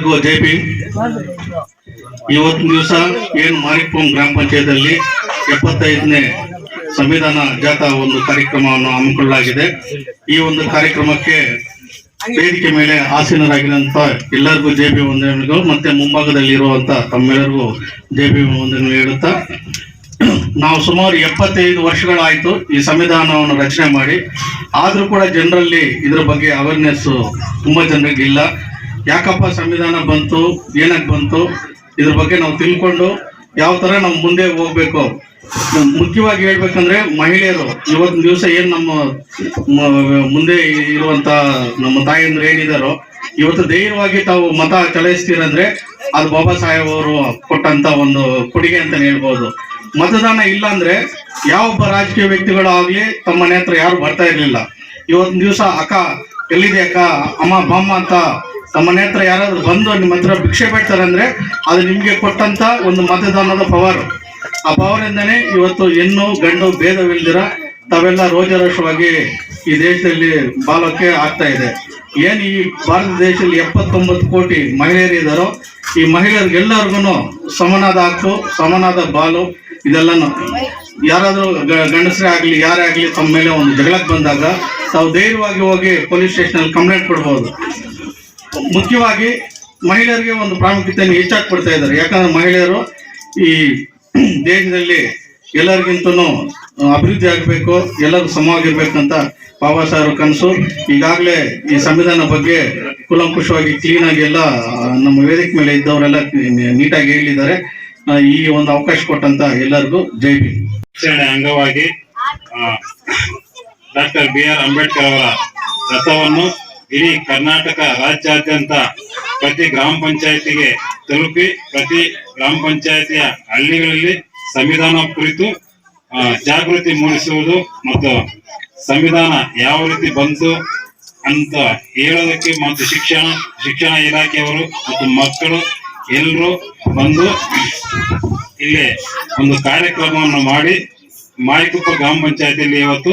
ಎಲ್ಲರಿಗೂ ಜೈ ಇವತ್ತು ದಿವಸ ಏನು ಮಾರಿಕ್ಪುರಂ ಗ್ರಾಮ ಪಂಚಾಯತಲ್ಲಿ ಎಪ್ಪತ್ತೈದನೇ ಸಂವಿಧಾನ ಜಾಥಾ ಒಂದು ಕಾರ್ಯಕ್ರಮವನ್ನು ಹಮ್ಮಿಕೊಳ್ಳಲಾಗಿದೆ. ಈ ಒಂದು ಕಾರ್ಯಕ್ರಮಕ್ಕೆ ವೇದಿಕೆ ಮೇಲೆ ಆಸೀನರಾಗಿರುವಂತ ಎಲ್ಲರಿಗೂ ಜೆ ವಂದನೆಗಳು, ಮತ್ತೆ ಮುಂಭಾಗದಲ್ಲಿ ಇರುವಂತ ತಮ್ಮೆಲ್ಲರಿಗೂ ಜೆ ಭೀಮ್ ವಂದನೆಗಳು ಹೇಳುತ್ತಾ, ನಾವು ಸುಮಾರು ಎಪ್ಪತ್ತೈದು ವರ್ಷಗಳಾಯ್ತು ಈ ಸಂವಿಧಾನವನ್ನು ರಚನೆ ಮಾಡಿ, ಆದ್ರೂ ಕೂಡ ಜನರಲ್ಲಿ ಇದರ ಬಗ್ಗೆ ಅವೇರ್ನೆಸ್ ತುಂಬಾ ಜನರಿಗೆ ಇಲ್ಲ ಯಾಕಪ್ಪ ಸಂವಿಧಾನ ಬಂತು, ಏನಕ್ಕೆ ಬಂತು, ಇದ್ರ ಬಗ್ಗೆ ನಾವು ತಿಳ್ಕೊಂಡು ಯಾವ ತರ ನಾವು ಮುಂದೆ ಹೋಗ್ಬೇಕು. ಮುಖ್ಯವಾಗಿ ಹೇಳ್ಬೇಕಂದ್ರೆ ಮಹಿಳೆಯರು, ಇವತ್ತಿನ ದಿವಸ ಏನು ನಮ್ಮ ಮುಂದೆ ಇರುವಂತ ನಮ್ಮ ತಾಯಿಯಂದ್ರೆ ಏನಿದಾರೋ, ಇವತ್ತು ಧೈರ್ಯವಾಗಿ ತಾವು ಮತ ಚಲಾಯಿಸ್ತೀರಂದ್ರೆ ಅದು ಬಾಬಾ ಸಾಹೇಬ್ ಅವರು ಕೊಟ್ಟಂತ ಒಂದು ಕೊಡುಗೆ ಅಂತ ಹೇಳ್ಬೋದು. ಮತದಾನ ಇಲ್ಲ ಅಂದ್ರೆ ಯಾವೊಬ್ಬ ರಾಜಕೀಯ ವ್ಯಕ್ತಿಗಳು ಆಗ್ಲಿ ತಮ್ಮ ಮನೆ ಹತ್ರ ಯಾರು ಬರ್ತಾ ಇರ್ಲಿಲ್ಲ. ಇವತ್ತಿನ ದಿವಸ ಅಕ್ಕ, ಎಲ್ಲಿದೆ ಅಕ್ಕ, ಅಮ್ಮ, ಬಾಮ್ಮ ಅಂತ ತಮ್ಮ ಮನೆ ಯಾರಾದ್ರೂ ಬಂದು ನಿಮ್ಮ ಹತ್ರ ಭಿಕ್ಷೆ ಬೇಡ್ತಾರೆ ಅಂದರೆ ಅದು ನಿಮಗೆ ಕೊಟ್ಟಂತ ಒಂದು ಮತದಾನದ ಪವರ್. ಆ ಪವರ್ ಇಂದಾನೆ ಇವತ್ತು ಹೆಣ್ಣು, ಗಂಡು ಭೇದವಿಲ್ದಿರ ತಾವೆಲ್ಲ ರೋಜಾರೋಷವಾಗಿ ಈ ದೇಶದಲ್ಲಿ ಬಾಳೋಕೆ ಆಗ್ತಾ ಇದೆ. ಏನು ಈ ಭಾರತ ದೇಶದಲ್ಲಿ ಎಪ್ಪತ್ತೊಂಬತ್ತು ಕೋಟಿ ಮಹಿಳೆಯರು ಇದ್ದಾರೋ, ಈ ಮಹಿಳೆಯರಿಗೆಲ್ಲರಿಗೂ ಸಮನಾದ ಹಾಕು ಸಮನಾದ ಬಾಲು, ಇದೆಲ್ಲನು. ಯಾರಾದರೂ ಗಂಡಸರೇ ಆಗಲಿ, ಯಾರೇ ಆಗಲಿ ತಮ್ಮ ಮೇಲೆ ಒಂದು ಜಗಳಕ್ಕೆ ಬಂದಾಗ ತಾವು ಧೈರ್ಯವಾಗಿ ಹೋಗಿ ಪೊಲೀಸ್ ಸ್ಟೇಷನಲ್ಲಿ ಕಂಪ್ಲೇಂಟ್ ಕೊಡ್ಬೋದು. ಮುಖ್ಯವಾಗಿ ಮಹಿಳೆಯರಿಗೆ ಒಂದು ಪ್ರಾಮುಖ್ಯತೆಯನ್ನು ಹೆಚ್ಚಾಗಿ ಕೊಡ್ತಾ ಇದ್ದಾರೆ. ಯಾಕಂದ್ರೆ ಮಹಿಳೆಯರು ಈ ದೇಶದಲ್ಲಿ ಎಲ್ಲರಿಗಿಂತನೂ ಅಭಿವೃದ್ಧಿ ಆಗಬೇಕು, ಎಲ್ಲರೂ ಸಮವಾಗಿರ್ಬೇಕಂತ ಬಾಬಾ ಸಾಹೇಬ್ ಕನಸು. ಈಗಾಗಲೇ ಈ ಸಂವಿಧಾನ ಬಗ್ಗೆ ಕುಲಂಕುಷವಾಗಿ ಕ್ಲೀನ್ ಆಗಿ ಎಲ್ಲ ನಮ್ಮ ವೇದಿಕೆ ಮೇಲೆ ಇದ್ದವರೆಲ್ಲ ನೀಟಾಗಿ ಹೇಳಿದ್ದಾರೆ. ಈ ಒಂದು ಅವಕಾಶ ಕೊಟ್ಟಂತ ಎಲ್ಲರಿಗೂ ಜೈ ಆಚರಣೆ ಅಂಗವಾಗಿ ಡಾಕ್ಟರ್ ಬಿ ಆರ್ ಅಂಬೇಡ್ಕರ್ ಅವರ ರಥವನ್ನು ಇಡೀ ಕರ್ನಾಟಕ ರಾಜ್ಯಾದ್ಯಂತ ಪ್ರತಿ ಗ್ರಾಮ ಪಂಚಾಯತಿಗೆ ತಲುಪಿ ಪ್ರತಿ ಗ್ರಾಮ ಪಂಚಾಯತಿಯ ಹಳ್ಳಿಗಳಲ್ಲಿ ಸಂವಿಧಾನ ಕುರಿತು ಜಾಗೃತಿ ಮೂಡಿಸುವುದು ಮತ್ತು ಸಂವಿಧಾನ ಯಾವ ರೀತಿ ಬಂತು ಅಂತ ಹೇಳೋದಕ್ಕೆ ಮತ್ತು ಶಿಕ್ಷಣ ಶಿಕ್ಷಣ ಇಲಾಖೆಯವರು ಮತ್ತು ಮಕ್ಕಳು ಎಲ್ಲರೂ ಬಂದು ಇಲ್ಲಿ ಒಂದು ಕಾರ್ಯಕ್ರಮವನ್ನು ಮಾಡಿ, ಮಾಯಕೊಪ್ಪ ಗ್ರಾಮ ಪಂಚಾಯತಿಯಲ್ಲಿ ಇವತ್ತು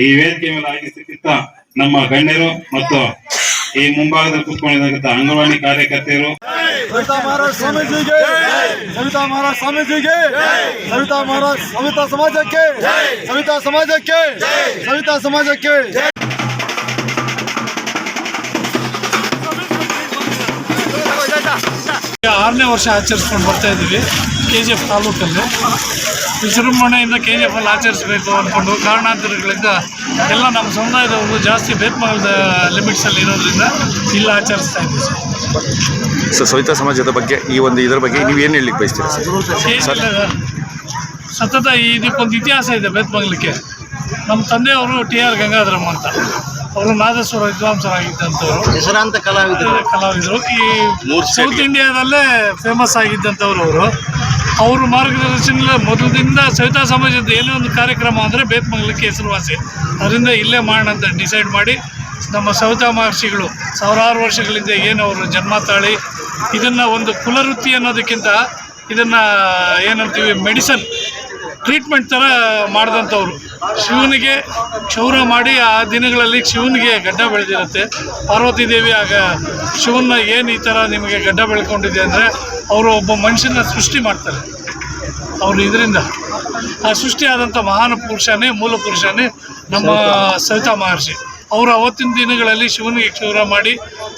ಈ ವೇದಿಕೆ ಮೇಲೆ ಆಗಿರ್ತಕ್ಕಂಥ ನಮ್ಮ ಗಣ್ಯರು ಮತ್ತು ಈ ಮುಂಭಾಗದಲ್ಲಿ ಕೂತ್ಕೊಂಡಿರ್ತಕ್ಕಂಥ ಅಂಗನವಾಡಿ ಕಾರ್ಯಕರ್ತೆಯರು. ಸವಿತಾ ಮಹಾರಾಜ್ ಸ್ವಾಮೀಜಿಗೆ ಸವಿತಾ ಮಹಾರಾಜ್ ಸ್ವಾಮೀಜಿಗೆ ಸವಿತಾ ಮಹಾರಾಜ್ ಸವಿತಾ ಸಮಾಜಕ್ಕೆ ಸವಿತಾ ಸಮಾಜಕ್ಕೆ ಸವಿತಾ ಸಮಾಜಕ್ಕೆ ಆರನೇ ವರ್ಷ ಆಚರಿಸ್ಕೊಂಡು ಬರ್ತಾ ಇದ್ದೀವಿ ಕೆ ಜಿ ಎಫ್ ತಾಲೂಕಲ್ಲಿ. ವಿಜೃಂಭಣೆಯಿಂದ ಕೆ ಜಿ ಎಫ್ ಅಲ್ಲಿ ಆಚರಿಸಬೇಕು ಅಂದ್ಕೊಂಡು ಕಾರಣಾಂತರಗಳಿಂದ ಎಲ್ಲ ನಮ್ಮ ಸಮುದಾಯದವರು ಜಾಸ್ತಿ ಬೇತ್ಮಗಲದ ಲಿಮಿಟ್ಸಲ್ಲಿ ಇರೋದ್ರಿಂದ ಇಲ್ಲಿ ಆಚರಿಸ್ತಾ ಇದ್ದೀವಿ ಸರ್. ಸರ್ ಸವಿತಾ ಸಮಾಜದ ಬಗ್ಗೆ ಈ ಒಂದು ಇದರ ಬಗ್ಗೆ ನೀವು ಏನು ಹೇಳಲಿಕ್ಕೆ ಬಯಸ್ತೀರಾ ಸರ್? ಸತತ ಇದಕ್ಕೊಂದು ಇತಿಹಾಸ ಇದೆ ಬೇತ್ಮಂಗ್ಲಕ್ಕೆ. ನಮ್ಮ ತಂದೆಯವರು ಟಿ ಆರ್ ಗಂಗಾಧರಮ್ಮ ಅಂತ. ಅವರು ನಾದಸ್ವರ ವಿದ್ವಾಂಸರಾಗಿದ್ದಂಥವ್ರು. ಹೆಸರಾಂತ ಕಲಾವಿದರು. ಕಲಾವಿದರು. ಈ ಸೌತ್ ಇಂಡಿಯಾದಲ್ಲೇ ಫೇಮಸ್ ಆಗಿದ್ದಂಥವ್ರು ಅವರು. ಅವ್ರ ಮಾರ್ಗದರ್ಶನ ಮೊದಲಿಂದ ಸವಿತಾ ಸಮಾಜದ ಏನೇ ಒಂದು ಕಾರ್ಯಕ್ರಮ ಅಂದರೆ ಬೇತ್ಮಂಗ್ಲಕ್ಕೆ ಹೆಸರುವಾಸಿ. ಅದರಿಂದ ಇಲ್ಲೇ ಮಾಡೋಣ ಅಂತ ಡಿಸೈಡ್ ಮಾಡಿ ನಮ್ಮ ಸವಿತಾ ಮಹರ್ಷಿಗಳು ಸಾವಿರಾರು ವರ್ಷಗಳಿಂದ ಏನು ಅವರು ಜನ್ಮ ತಾಳಿ ಇದನ್ನು ಒಂದು ಕುಲವೃತ್ತಿ ಅನ್ನೋದಕ್ಕಿಂತ ಇದನ್ನು ಏನಂತೀವಿ, ಮೆಡಿಸನ್ ಟ್ರೀಟ್ಮೆಂಟ್ ಥರ ಮಾಡಿದಂಥವ್ರು. ಶಿವನಿಗೆ ಕ್ಷೌರ ಮಾಡಿ ಆ ದಿನಗಳಲ್ಲಿ ಶಿವನಿಗೆ ಗಡ್ಡ ಬೆಳೆದಿರುತ್ತೆ. ಪಾರ್ವತಿ ದೇವಿ ಆಗ ಶಿವನ ಏನು ಈ ಥರ ನಿಮಗೆ ಗಡ್ಡ ಬೆಳ್ಕೊಂಡಿದೆ ಅಂದರೆ ಅವರು ಒಬ್ಬ ಮನುಷ್ಯನ ಸೃಷ್ಟಿ ಮಾಡ್ತಾರೆ. ಅವರು ಇದರಿಂದ. ಆ ಸೃಷ್ಟಿಯಾದಂಥ ಮಹಾನ್ ಪುರುಷನೇ, ಮೂಲ ಪುರುಷನೇ ನಮ್ಮ ಸವಿತಾ ಮಹರ್ಷಿ. ಅವರು ಅವತ್ತಿನ ದಿನಗಳಲ್ಲಿ ಶಿವನಿಗೆ ಕ್ಷೌರ ಮಾಡಿ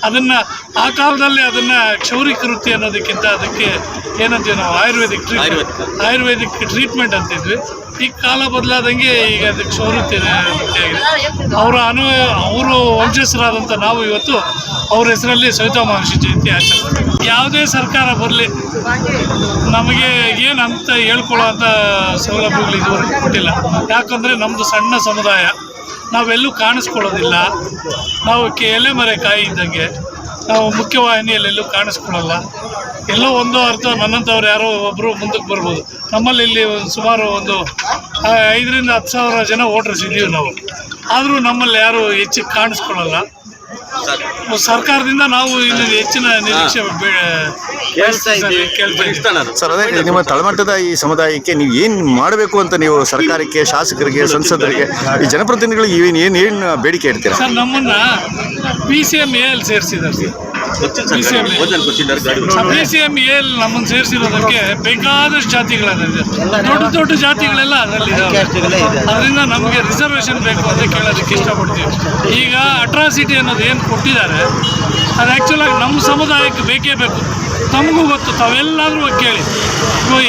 ಅದನ್ನು ಆ ಕಾಲದಲ್ಲಿ ಅದನ್ನು ಕ್ಷೌರಿ ಕೃತಿ ಅನ್ನೋದಕ್ಕಿಂತ ಅದಕ್ಕೆ ಏನಂತೀವಿ ನಾವು ಆಯುರ್ವೇದಿಕ್ ಟ್ರೀಟ್ಮೆಂಟ್ ಆಯುರ್ವೇದಿಕ್. ಟ್ರೀಟ್ಮೆಂಟ್ ಅಂತಿದ್ವಿ. ಈಗ ಕಾಲ ಬದಲಾದಂಗೆ ಈಗ ಅದಕ್ಕೆ ಕ್ಷೌರಿತಿ ಅವರ ಅನು ಅವರು ವಂಶಸ್ಥರಾದಂಥ ನಾವು ಇವತ್ತು ಅವ್ರ ಹೆಸರಲ್ಲಿ ಸವಿತಾ ಮಹರ್ಷಿ ಜಯಂತಿ ಆಚರಿಸ್ತೀವಿ. ಯಾವುದೇ ಸರ್ಕಾರ ಬರಲಿ ನಮಗೆ ಏನು ಅಂತ ಹೇಳ್ಕೊಳ್ಳೋ ಅಂಥ ಸೌಲಭ್ಯಗಳು ಇದುವರೆಗೂ ಕೊಟ್ಟಿಲ್ಲ. ಯಾಕಂದರೆ ನಮ್ಮದು ಸಣ್ಣ ಸಮುದಾಯ. ನಾವೆಲ್ಲೂ ಕಾಣಿಸ್ಕೊಳ್ಳೋದಿಲ್ಲ. ನಾವು ಕೆ ಎಲೆ ಮರೆ ಕಾಯಿ ಇದ್ದಂಗೆ ನಾವು ಮುಖ್ಯವಾಹಿನಿಯಲ್ಲಿ ಎಲ್ಲೂ ಕಾಣಿಸ್ಕೊಳ್ಳಲ್ಲ. ಎಲ್ಲೋ ಒಂದು ಅರ್ಥ ನನ್ನಂಥವ್ರು ಯಾರೋ ಒಬ್ಬರು ಮುಂದಕ್ಕೆ ಬರ್ಬೋದು. ನಮ್ಮಲ್ಲಿ ಇಲ್ಲಿ ಒಂದು ಸುಮಾರು ಒಂದು ಐದರಿಂದ ಹತ್ತು ಸಾವಿರ ಜನ ವೋಟರ್ಸ್ ಇದ್ದೀವಿ ನಾವು. ಆದರೂ ನಮ್ಮಲ್ಲಿ ಯಾರೂ ಹೆಚ್ಚು ಕಾಣಿಸ್ಕೊಳ್ಳಲ್ಲ. ಸರ್ಕಾರದಿಂದ ನಾವು ಇಲ್ಲಿ ಹೆಚ್ಚಿನ ನಿರೀಕ್ಷೆ ಸರ್ ಅದೇ ನಿಮ್ಮ ತಳಮಟ್ಟದ ಈ ಸಮುದಾಯಕ್ಕೆ ನೀವು ಏನು ಮಾಡಬೇಕು ಅಂತ ನೀವು ಸರ್ಕಾರಕ್ಕೆ ಶಾಸಕರಿಗೆ ಸಂಸದರಿಗೆ ಈ ಜನಪ್ರತಿನಿಧಿಗಳಿಗೆ ಏನು ಏನು ಏನು ಬೇಡಿಕೆ ಇಡ್ತೀರಾ? ಸರ್ ನಮ್ಮನ್ನ P C M L ಸೇರಿಸಿದ್ದಾರೆ sir. B C M. B C M L ನಮ್ಮನ್ನು ಸೇರಿಸಿರೋದಕ್ಕೆ ಬೇಕಾದಷ್ಟು ಜಾತಿಗಳಿದೆ ದೊಡ್ಡ ದೊಡ್ಡ ಜಾತಿಗಳೆಲ್ಲ ಅದರಲ್ಲಿ ಅದರಿಂದ ನಮಗೆ ರಿಸರ್ವೇಷನ್ ಬೇಕು ಅಂತ ಕೇಳೋದಕ್ಕೆ ಇಷ್ಟಪಡ್ತೀವಿ. ಈಗ ಅಟ್ರಾಸಿಟಿ ಅನ್ನೋದು ಏನು ಕೊಟ್ಟಿದ್ದಾರೆ ಅದು ಆ್ಯಕ್ಚುಲಾಗಿ ನಮ್ಮ ಸಮುದಾಯಕ್ಕೆ ಬೇಕೇ ಬೇಕು. ತಮಗೂ ಗೊತ್ತು, ತಾವೆಲ್ಲಾದರೂ ಕೇಳಿ.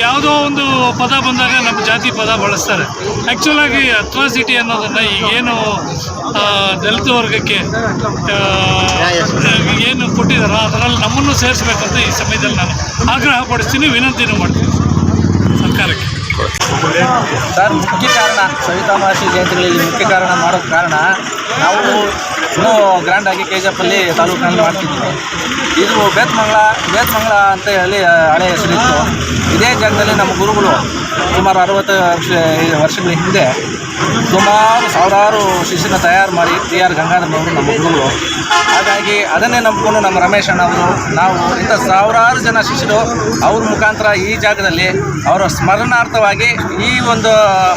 ಯಾವುದೋ ಒಂದು ಪದ ಬಂದಾಗ ನಮ್ಮ ಜಾತಿ ಪದ ಬಳಸ್ತಾರೆ. ಆ್ಯಕ್ಚುಲಾಗಿ ಅಟ್ರಾಸಿಟಿ ಅನ್ನೋದನ್ನು ಈಗೇನು ದಲಿತ ವರ್ಗಕ್ಕೆ ಏನು ಕೊಟ್ಟಿದ್ದಾರೋ ಅದರಲ್ಲಿ ನಮ್ಮನ್ನು ಸೇರಿಸ್ಬೇಕಂತ ಈ ಸಮಯದಲ್ಲಿ ನಾನು ಆಗ್ರಹ ಪಡಿಸ್ತೀನಿ ವಿನಂತಿನೂ ಮಾಡ್ತೀನಿ ಸರ್ಕಾರಕ್ಕೆ. ಸರ್ ಮುಖ್ಯ ಕಾರಣ, ಸವಿತಾ ಮಹರ್ಷಿ ಜಯಂತಿಗಳಲ್ಲಿ ಮುಖ್ಯ ಕಾರಣ ಮಾಡೋ ಕಾರಣ, ನಾವು ಇನ್ನೂ ಗ್ರ್ಯಾಂಡಾಗಿ ಕೆ ಜಿ ಅಲ್ಲಿ ತಾಲೂಕಿನಲ್ಲಿ ಮಾಡ್ತಿದ್ದೀವಿ ಇದು ಬೇತ್ಮಂಗ್ಲ ಬೇತ್ಮಂಗ್ಲ ಅಂತ ಹೇಳಿ ಹಳೆ ಹೆಸರಿತ್ತು ಇದೇ ಜಾಗದಲ್ಲಿ ನಮ್ಮ ಗುರುಗಳು ಸುಮಾರು ಅರವತ್ತು ವರ್ಷ, ವರ್ಷಗಳ ಹಿಂದೆ ಸುಮಾರು ಸಾವಿರಾರು ಶಿಷ್ಯನ ತಯಾರು ಮಾಡಿ ಟಿ ಆರ್ ಗಂಗಾಧರನವರು ನಮ್ಮ ಗುರುಗಳು. ಹಾಗಾಗಿ ಅದನ್ನೇ ನಂಬಿಕೊಂಡು ನಮ್ಮ ರಮೇಶ್ ಅಣ್ಣವರು, ನಾವು ಇಂಥ ಸಾವಿರಾರು ಜನ ಶಿಷ್ಯರು ಅವ್ರ ಮುಖಾಂತರ ಈ ಜಾಗದಲ್ಲಿ ಅವರ ಸ್ಮರಣಾರ್ಥವಾಗಿ ಈ ಒಂದು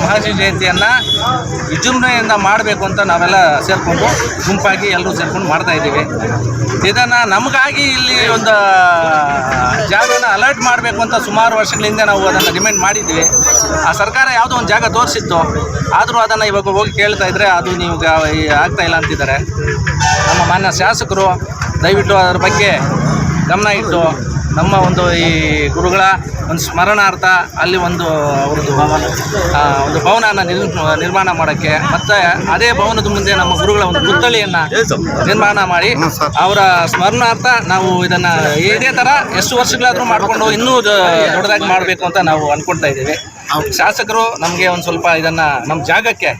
ಮಹರ್ಷಿ ಜಯಂತಿಯನ್ನು ವಿಜೃಂಭಣೆಯಿಂದ ಮಾಡಬೇಕು ಅಂತ ನಾವೆಲ್ಲ ಸೇರಿಕೊಂಡು ಗುಂಪಾಗಿ ಎಲ್ಲರೂ ಸೇರ್ಕೊಂಡು ಮಾಡ್ತಾ ಇದ್ದೀವಿ. ಇದನ್ನು ನಮಗಾಗಿ ಇಲ್ಲಿ ಒಂದು ಜಾಗನ ಅಲರ್ಟ್ ಮಾಡಬೇಕು ಅಂತ ಸುಮಾರು ವರ್ಷಗಳ ಹಿಂದೆ ನಾವು ಅದನ್ನು ಡಿಮ್ಯಾಂಡ್ ಮಾಡಿದ್ವಿ ಆ ಸರ್ಕಾರ ಯಾವುದೋ ಒಂದು ಜಾಗ ತೋರಿಸಿತ್ತು. ಆದರೂ ಅದನ್ನು ಇವಾಗ ಹೋಗಿ ಕೇಳ್ತಾ ಇದ್ದರೆ ಅದು ನೀವು ಆಗ್ತಾ ಇಲ್ಲ ಅಂತಿದ್ದಾರೆ. ನಮ್ಮ ಮಾನ್ಯ ಶಾಸಕರು ದಯವಿಟ್ಟು ಅದರ ಬಗ್ಗೆ ಗಮನ ಇಟ್ಟು ನಮ್ಮ ಒಂದು ಈ ಗುರುಗಳ ಒಂದು ಸ್ಮರಣಾರ್ಥ ಅಲ್ಲಿ ಒಂದು ಅವ್ರದ್ದು ಭವನ ಒಂದು ಭವನನ ನಿರ್ ನಿರ್ಮಾಣ ಮಾಡೋಕ್ಕೆ ಮತ್ತು ಅದೇ ಭವನದ ಮುಂದೆ ನಮ್ಮ ಗುರುಗಳ ಒಂದು ಪುತ್ಥಳಿಯನ್ನು ನಿರ್ಮಾಣ ಮಾಡಿ ಅವರ ಸ್ಮರಣಾರ್ಥ ನಾವು ಇದನ್ನು ಇದೇ ಥರ ಎಷ್ಟು ವರ್ಷಗಳಾದರೂ ಮಾಡಿಕೊಂಡು ಇನ್ನೂ ದೊಡ್ಡದಾಗಿ ಮಾಡಬೇಕು ಅಂತ ನಾವು ಅಂದ್ಕೊಳ್ತಾ ಇದ್ದೀವಿ. ಶಾಸಕರು ನಮಗೆ ಒಂದು ಸ್ವಲ್ಪ ಇದನ್ನು ನಮ್ಮ ಜಾಗಕ್ಕೆ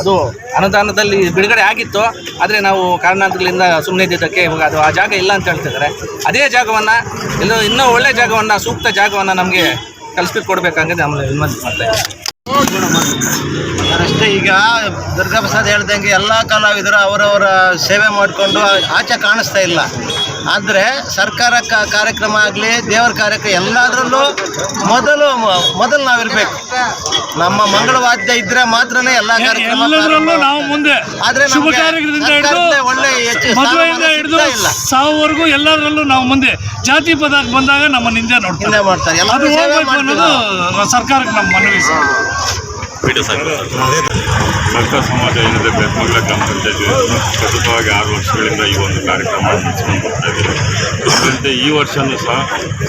ಅದು ಅನುದಾನದಲ್ಲಿ ಬಿಡುಗಡೆ ಆಗಿತ್ತು. ಆದರೆ ನಾವು ಕಾರಣಾಂತರಗಳಿಂದ ಸುಮ್ಮನೆ ಇದ್ದಿದ್ದಕ್ಕೆ ಇವಾಗ ಅದು ಆ ಜಾಗ ಇಲ್ಲ ಅಂತ ಹೇಳ್ತಿದ್ದಾರೆ. ಅದೇ ಜಾಗವನ್ನು ಇನ್ನೂ ಇನ್ನೂ ಒಳ್ಳೆ ಜಾಗವನ್ನು, ಸೂಕ್ತ ಜಾಗವನ್ನು ನಮಗೆ ಕಲಿಸ್ಬಿಟ್ಟು ಕೊಡಬೇಕಂತ ನಮ್ಮಲ್ಲಿ ವಿನಂತಿ ಮಾಡ್ತಾ ಇದ್ದೀವಿ ಅಷ್ಟೇ ಈಗ ದುರ್ಗಾ ಪ್ರಸಾದ್ ಹೇಳ್ದಂಗೆ ಎಲ್ಲ ಕಲಾವಿದರು ಅವರವರ ಸೇವೆ ಮಾಡಿಕೊಂಡು ಆಚೆ ಕಾಣಿಸ್ತಾ ಇಲ್ಲ. ಆದರೆ ಸರ್ಕಾರ ಕಾರ್ಯಕ್ರಮ ಆಗಲಿ ದೇವರ ಕಾರ್ಯಕ್ರಮ ಎಲ್ಲದರಲ್ಲೂ ಮೊದಲು ಮೊದಲು ನಾವಿರ್ಬೇಕು. ನಮ್ಮ ಮಂಗಳವಾದ್ಯ ಇದ್ರೆ ಮಾತ್ರನೇ ಎಲ್ಲ ಕಾರ್ಯಕ್ರಮ ಎಲ್ಲದರಲ್ಲೂ ನಾವು ಮುಂದೆ ಆದ್ರೆ ಒಳ್ಳೆ ಹಿಡಿದು. ಸಾವುವರೆಗೂ ಎಲ್ಲದರಲ್ಲೂ ನಾವು ಮುಂದೆ. ಜಾತಿ ಪದ ಬಂದಾಗ ನಮ್ಮ ನಿಂದೆ ನೋಡ್ತಾರೆ. ಮಾಡ್ತಾರೆ. ಅದು ಹೋಗ್ಬೇಕು ಅನ್ನೋದು ಸರ್ಕಾರಕ್ಕೆ ನಮ್ಮ ಮನವಿ ಭಕ್ತ ಸಮಾಜ ಏನಿದೆ ಬೇತ್ಮಂಗಲ ಗ್ರಾಮ ಪಂಚಾಯತಿ ಸತತವಾಗಿ ಆರು ವರ್ಷಗಳಿಂದ ಈ ಒಂದು ಕಾರ್ಯಕ್ರಮ ನಡೆಸ್ಕೊಂಡು ಬರ್ತಾ ಇದ್ದೀವಿ ಈ ವರ್ಷವೂ ಸಹ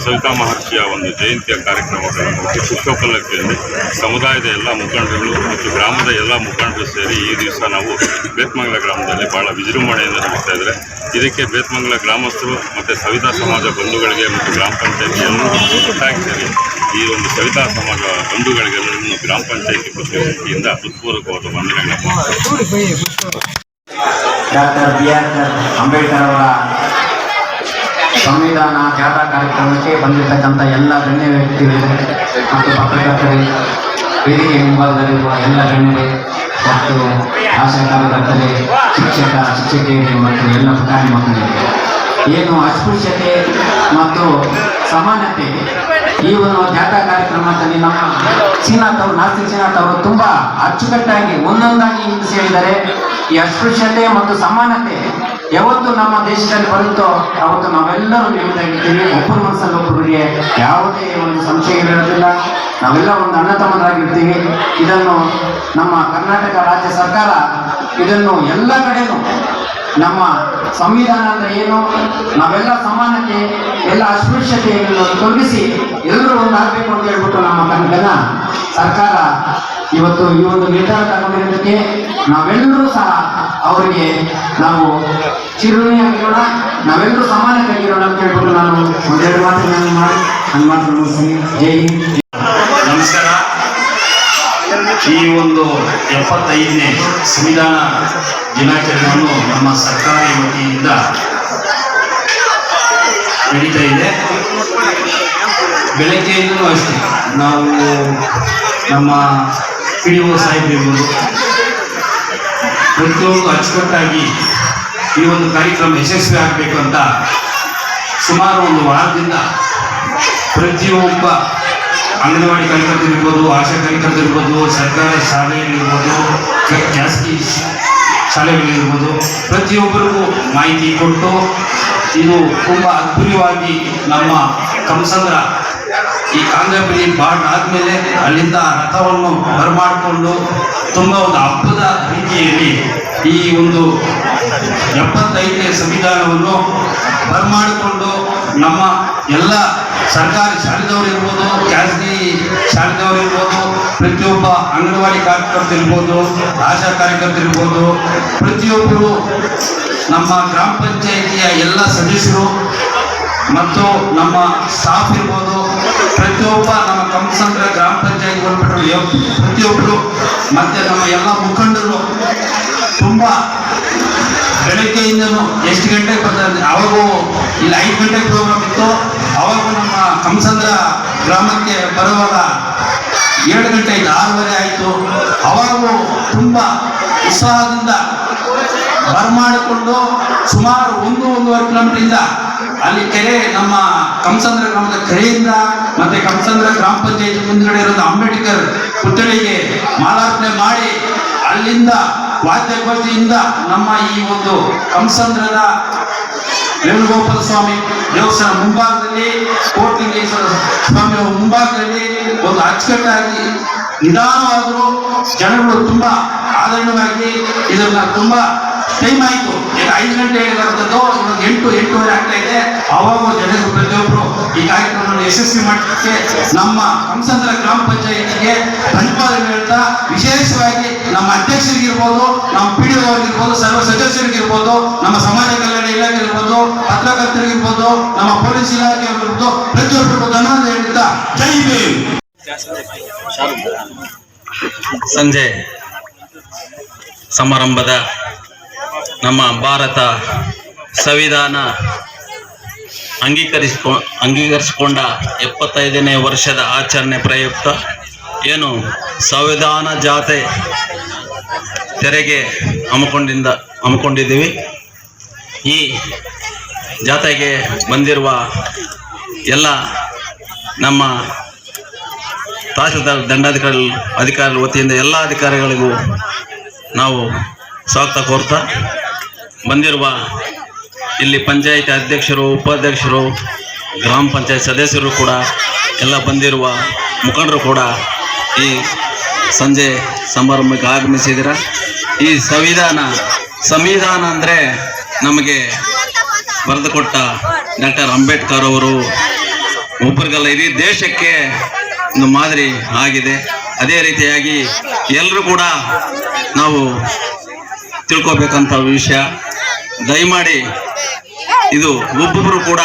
ಸವಿತಾ ಮಹರ್ಷಿಯ ಒಂದು ಜಯಂತಿಯ ಕಾರ್ಯಕ್ರಮಗಳನ್ನು ಪುಷ್ಪಫಲಕ್ಕೆಂದು ಸಮುದಾಯದ ಎಲ್ಲ ಮುಖಂಡರುಗಳು ಮತ್ತು ಗ್ರಾಮದ ಎಲ್ಲ ಮುಖಂಡರು ಸೇರಿ ಈ ದಿವಸ ನಾವು ಬೇತ್ಮಂಗಲ ಗ್ರಾಮದಲ್ಲಿ ಭಾಳ ವಿಜೃಂಭಣೆಯಿಂದ ನಡೀತಾ ಇದ್ದಾರೆ. ಇದಕ್ಕೆ ಬೇತ್ಮಂಗಲ ಗ್ರಾಮಸ್ಥರು ಮತ್ತು ಸವಿತಾ ಸಮಾಜ ಬಂಧುಗಳಿಗೆ ಮತ್ತು ಗ್ರಾಮ ಪಂಚಾಯತಿ ಥ್ಯಾಂಕ್ಸ್ ಸೇರಿ ಈ ಒಂದು ಸವಿತಾ ಸಮಾಜ ಗ್ರಾಮ ಪಂಚಾಯಿತಿ ಪ್ರತಿನಿಧಿಯಿಂದ ಹೃತ್ಪೂರ್ವಕವಾದ ವಂದನೆಗಳನ್ನು ಡಾಕ್ಟರ್ ಬಿ ಆರ್ ಅಂಬೇಡ್ಕರ್ ಅವರ ಸಂವಿಧಾನ ಜಾಥಾ ಕಾರ್ಯಕ್ರಮಕ್ಕೆ ಬಂದಿರತಕ್ಕಂಥ ಎಲ್ಲ ಗಣ್ಯ ವ್ಯಕ್ತಿಗಳು ಮತ್ತು ಪತ್ರಕರ್ತರು ವೇದಿಕೆ ಮುಂಭಾಗದಲ್ಲಿರುವ ಎಲ್ಲ ಗಣ್ಯರೇ ಮತ್ತು ಆಶಾ ಕಾರ್ಯಕರ್ತರೇ ಶಿಕ್ಷಕ ಶಿಕ್ಷಕಿಯರಿಗೆ ಮತ್ತು ಎಲ್ಲ ಪುಟಾಣಿ ಮಕ್ಕಳಿಗೆ ಏನು ಅಸ್ಪೃಶ್ಯತೆ ಮತ್ತು ಸಮಾನತೆ ಈ ಒಂದು ಜಾಥಾ ಕಾರ್ಯಕ್ರಮದಲ್ಲಿ ನಮ್ಮ ಶ್ರೀನಾಥ್ ಅವರು, ನಾಸ್ತಿ ಶ್ರೀನಾಥ್ ಅವರು ತುಂಬಾ ಅಚ್ಚುಕಟ್ಟಾಗಿ ಒಂದೊಂದಾಗಿ ಇಂದು ಸೇರಿದ್ದಾರೆ. ಈ ಅಸ್ಪೃಶ್ಯತೆ ಮತ್ತು ಸಮಾನತೆ ಯಾವತ್ತು ನಮ್ಮ ದೇಶದಲ್ಲಿ ಬರುತ್ತೋ ಅವತ್ತು ನಾವೆಲ್ಲರೂ ನೆಮ್ಮದಾಗಿದ್ದೀವಿ ಒಬ್ಬರು ಮನಸ್ಸಲ್ಲಿ ಒಬ್ಬರಿಗೆ ಯಾವುದೇ ಒಂದು ಸಂಶಯ ಇರೋದಿಲ್ಲ. ನಾವೆಲ್ಲ ಒಂದು ಅಣ್ಣ ತಮ್ಮರಾಗಿರ್ತೀವಿ ಇದನ್ನು ನಮ್ಮ ಕರ್ನಾಟಕ ರಾಜ್ಯ ಸರ್ಕಾರ ಇದನ್ನು ಎಲ್ಲ ಕಡೆನೂ ನಮ್ಮ ಸಂವಿಧಾನ ಅಂದ್ರೆ ಏನು? ನಾವೆಲ್ಲ ಸಮಾನತೆ, ಎಲ್ಲ ಅಸ್ಪೃಶ್ಯತೆಯನ್ನು ತೊಲಗಿಸಿ ಎಲ್ಲರೂ ಒಂದಾಗಬೇಕು ಅಂತ ಹೇಳ್ಬಿಟ್ಟು ನಮ್ಮ ಕನ್ನಡ ಸರ್ಕಾರ ಇವತ್ತು ಈ ಒಂದು ನಿರ್ಧಾರ ತಗೊಂಡಿರೋದಕ್ಕೆ ನಾವೆಲ್ಲರೂ ಸಹ ಅವರಿಗೆ ನಾವು ಚಿರುಣಿಯಾಗಿರೋಣ ನಾವೆಲ್ಲರೂ ಸಮಾನತೆಯಾಗಿರೋಣ ಅಂತ ಹೇಳ್ಬಿಟ್ಟು ನಾನು ಒಂದೆರಡು ಮಾತುಗಳನ್ನು ಮಾಡಿ ನನ್ನ ಮಾತು ಮುಗಿಸ್ತೀನಿ ಜೈ ನಮಸ್ಕಾರ. ಈ ಒಂದು ಎಪ್ಪತ್ತೈದನೇ ಸಂವಿಧಾನ ದಿನಾಚರಣೆಯನ್ನು ನಮ್ಮ ಸರ್ಕಾರಿ ವತಿಯಿಂದ ನಡೀತಾ ಇದೆ. ಬೆಳಗ್ಗೆಯಿಂದಲೂ ಅಷ್ಟೇ ನಾವು ನಮ್ಮ ಪಿ ಡಿ ಒ ಸಾಹೇಬ್ರಿರ್ಬೋದು ಪ್ರತಿಯೊಂದು ಅಚ್ಚುಕಟ್ಟಾಗಿ ಈ ಒಂದು ಕಾರ್ಯಕ್ರಮ ಯಶಸ್ವಿ ಆಗಬೇಕು ಅಂತ ಸುಮಾರು ಒಂದು ವಾರದಿಂದ ಪ್ರತಿಯೊಬ್ಬ ಅಂಗನವಾಡಿ ಕಾರ್ಯಕರ್ತರಿರ್ಬೋದು ಆಶಾ ಕಾರ್ಯಕರ್ತರಿರ್ಬೋದು ಸರ್ಕಾರ ಶಾಲೆಯಲ್ಲಿರ್ಬೋದು ಜಾಸ್ತಿ ಖಾಸಗಿ ಶಾಲೆಗಳಿರ್ಬೋದು ಪ್ರತಿಯೊಬ್ಬರಿಗೂ ಮಾಹಿತಿ ಕೊಟ್ಟು ಇದು ತುಂಬ ಅದ್ಭುತವಾಗಿ ನಮ್ಮ ಕಂಸಂದ್ರ ಈ ಕಾಂಗ್ರೆಪುರಿ ಬಾಡ್ ಆದಮೇಲೆ ಅಲ್ಲಿಂದ ರಥವನ್ನು ಬರಮಾಡಿಕೊಂಡು ತುಂಬ ಒಂದು ಹಬ್ಬದ ರೀತಿಯಲ್ಲಿ ಈ ಒಂದು ಎಪ್ಪತ್ತೈದನೇ ಸಂವಿಧಾನವನ್ನು ಬರಮಾಡಿಕೊಂಡು ನಮ್ಮ ಎಲ್ಲ ಸರ್ಕಾರಿ ಶಾಲೆದವರು ಇರ್ಬೋದು, ಖಾಸಗಿ ಶಾಲೆದವರು ಇರ್ಬೋದು, ಪ್ರತಿಯೊಬ್ಬ ಅಂಗನವಾಡಿ ಕಾರ್ಯಕರ್ತರು ಇರ್ಬೋದು, ಆಶಾ ಕಾರ್ಯಕರ್ತರು ಇರ್ಬೋದು, ಪ್ರತಿಯೊಬ್ಬರು ನಮ್ಮ ಗ್ರಾಮ ಪಂಚಾಯಿತಿಯ ಎಲ್ಲ ಸದಸ್ಯರು ಮತ್ತು ನಮ್ಮ ಸ್ಟಾಫ್ ಇರ್ಬೋದು, ಪ್ರತಿಯೊಬ್ಬ ನಮ್ಮ ಕಂಸಂದ್ರ ಗ್ರಾಮ ಪಂಚಾಯತ್ ಬಂದ್ಬಿಟ್ರು ಪ್ರತಿಯೊಬ್ಬರು ಮತ್ತು ನಮ್ಮ ಎಲ್ಲ ಮುಖಂಡರು ತುಂಬ ಬೆಳಗ್ಗೆಯಿಂದನೂ ಎಷ್ಟು ಗಂಟೆಗೆ ಬರ್ತಾರೆ ಅವರು ಇಲ್ಲಿ ಐದು ಗಂಟೆಗೆ ಪ್ರೋಗ್ರಾಮ್ ಇತ್ತು. ಅವಾಗೂ ನಮ್ಮ ಕಂಸಂದ್ರ ಗ್ರಾಮಕ್ಕೆ ಬರುವಾಗ ಏಳು ಗಂಟೆ ಐದು, ಆರೂವರೆ ಆಯಿತು, ಅವಾಗೂ ತುಂಬ ಉತ್ಸಾಹದಿಂದ ಬರಮಾಡಿಕೊಂಡು ಸುಮಾರು ಒಂದು, ಒಂದೂವರೆ ಕಿಲೋಮೀಟರ್ ಅಲ್ಲಿ ಕೆರೆ, ನಮ್ಮ ಕಂಸಂದ್ರ ಗ್ರಾಮದ ಕೆರೆಯಿಂದ ಮತ್ತೆ ಕಂಸಂದ್ರ ಗ್ರಾಮ ಪಂಚಾಯತ್ ಮುಂದ್ಗಡೆ ಇರೋದು ಅಂಬೇಡ್ಕರ್ ಪುತ್ಥಳಿಗೆ ಮಾಲಾರ್ಪಣೆ ಮಾಡಿ ಅಲ್ಲಿಂದ ವಾದ್ಯಗೋಷ್ಠಿಯಿಂದ ನಮ್ಮ ಈ ಒಂದು ಕಂಸಂದ್ರದ ವೇಣುಗೋಪಾಲ ಸ್ವಾಮಿ ದೇವಸ್ಥಾನ ಮುಂಭಾಗದಲ್ಲಿ ಕೋಟಿಲಿಂಗೇಶ್ವರ ಸ್ವಾಮಿ ಮುಂಭಾಗದಲ್ಲಿ ಒಂದು ಅಚ್ಚುಕಟ್ಟಾಗಿ ನಿಧಾನವಾದರೂ ಜನಗಳು ತುಂಬಾ ಆದರಣವಾಗಿ ಇದನ್ನ ತುಂಬಾ ಟೈಮ್ ಆಯಿತು. ಈಗ ಐದು ಗಂಟೆ ಬರ್ತದೋ ಇವಾಗ ಎಂಟು, ಎಂಟೂವರೆ ಆಗ್ತಾ ಇದೆ. ಅವಾಗ ಜನರು ಪ್ರತಿಯೊಬ್ಬರು ಈ ಕಾರ್ಯಕ್ರಮವನ್ನು ಯಶಸ್ವಿ ಮಾಡಲಿಕ್ಕೆ ನಮ್ಮ ಕಂಸಂದ್ರ ಗ್ರಾಮ ಪಂಚಾಯಿತಿಗೆ ಧನ್ಯವಾದ ಹೇಳ್ತಾ, ವಿಶೇಷವಾಗಿ ನಮ್ಮ ಅಧ್ಯಕ್ಷರಿಗಿರ್ಬೋದು, ನಮ್ಮ ಪಿ ಡಿ ಅವರಿಗಿರ್ಬೋದು, ಸರ್ವ ಸದಸ್ಯರಿಗಿರ್ಬೋದು, ನಮ್ಮ ಸಮಾಜ ಕಲ್ಯಾಣ ಇಲಾಖೆ ಇರ್ಬೋದು ಪತ್ರಕರ್ತರಿಗಿರ್ಬೋದು, ನಮ್ಮ ಪೊಲೀಸ್ ಇಲಾಖೆ ಇರ್ಬೋದು ಪ್ರತಿಯೊಬ್ಬರಿಗೂ ಧನ್ಯವಾದ ಹೇಳ್ತಾ, ಜೈ ಭೀಮ್. ಸಂಜೆ ಸಮಾರಂಭದ ನಮ್ಮ ಭಾರತ ಸಂವಿಧಾನ ಅಂಗೀಕರಿಸಿಕೊ, ಅಂಗೀಕರಿಸಿಕೊಂಡ ಎಪ್ಪತ್ತೈದನೇ ವರ್ಷದ ಆಚರಣೆ ಪ್ರಯುಕ್ತ ಏನು ಸಂವಿಧಾನ ಜಾತೆ ತೆರೆಗೆ ಹಮ್ಮಿಕೊಂಡಿಂದ, ಹಮ್ಮಿಕೊಂಡಿದ್ದೀವಿ. ಈ ಜಾತೆಗೆ ಬಂದಿರುವ ಎಲ್ಲ ನಮ್ಮ ತಹಸೀಲ್ದಾರ್, ದಂಡಾಧಿಕಾರಿ, ಅಧಿಕಾರಿಗಳ ವತಿಯಿಂದ ಎಲ್ಲ ಅಧಿಕಾರಿಗಳಿಗೂ ನಾವು ಸ್ವಾಗತ ಕೋರ್ತಾ ಬಂದಿರುವ ಇಲ್ಲಿ ಪಂಚಾಯತ್ ಅಧ್ಯಕ್ಷರು, ಉಪಾಧ್ಯಕ್ಷರು, ಗ್ರಾಮ ಪಂಚಾಯತ್ ಸದಸ್ಯರು ಕೂಡ, ಎಲ್ಲ ಬಂದಿರುವ ಮುಖಂಡರು ಕೂಡ ಈ ಸಂಜೆ ಸಮಾರಂಭಕ್ಕೆ ಆಗಮಿಸಿದ್ದೀರ ಈ ಸಂವಿಧಾನ ಸಂವಿಧಾನ ಅಂದರೆ ನಮಗೆ ಬರೆದುಕೊಟ್ಟ ಡಾಕ್ಟರ್ ಅಂಬೇಡ್ಕರ್ ಅವರು ಒಬ್ಬರಿಗಲ್ಲ ಇಡೀ ದೇಶಕ್ಕೆ ಒಂದು ಮಾದರಿ ಆಗಿದೆ. ಅದೇ ರೀತಿಯಾಗಿ ಎಲ್ಲರೂ ಕೂಡ ನಾವು ತಿಳ್ಕೊಬೇಕಂತ ವಿಷಯ. ದಯಮಾಡಿ ಇದು ಒಬ್ಬೊಬ್ಬರು ಕೂಡ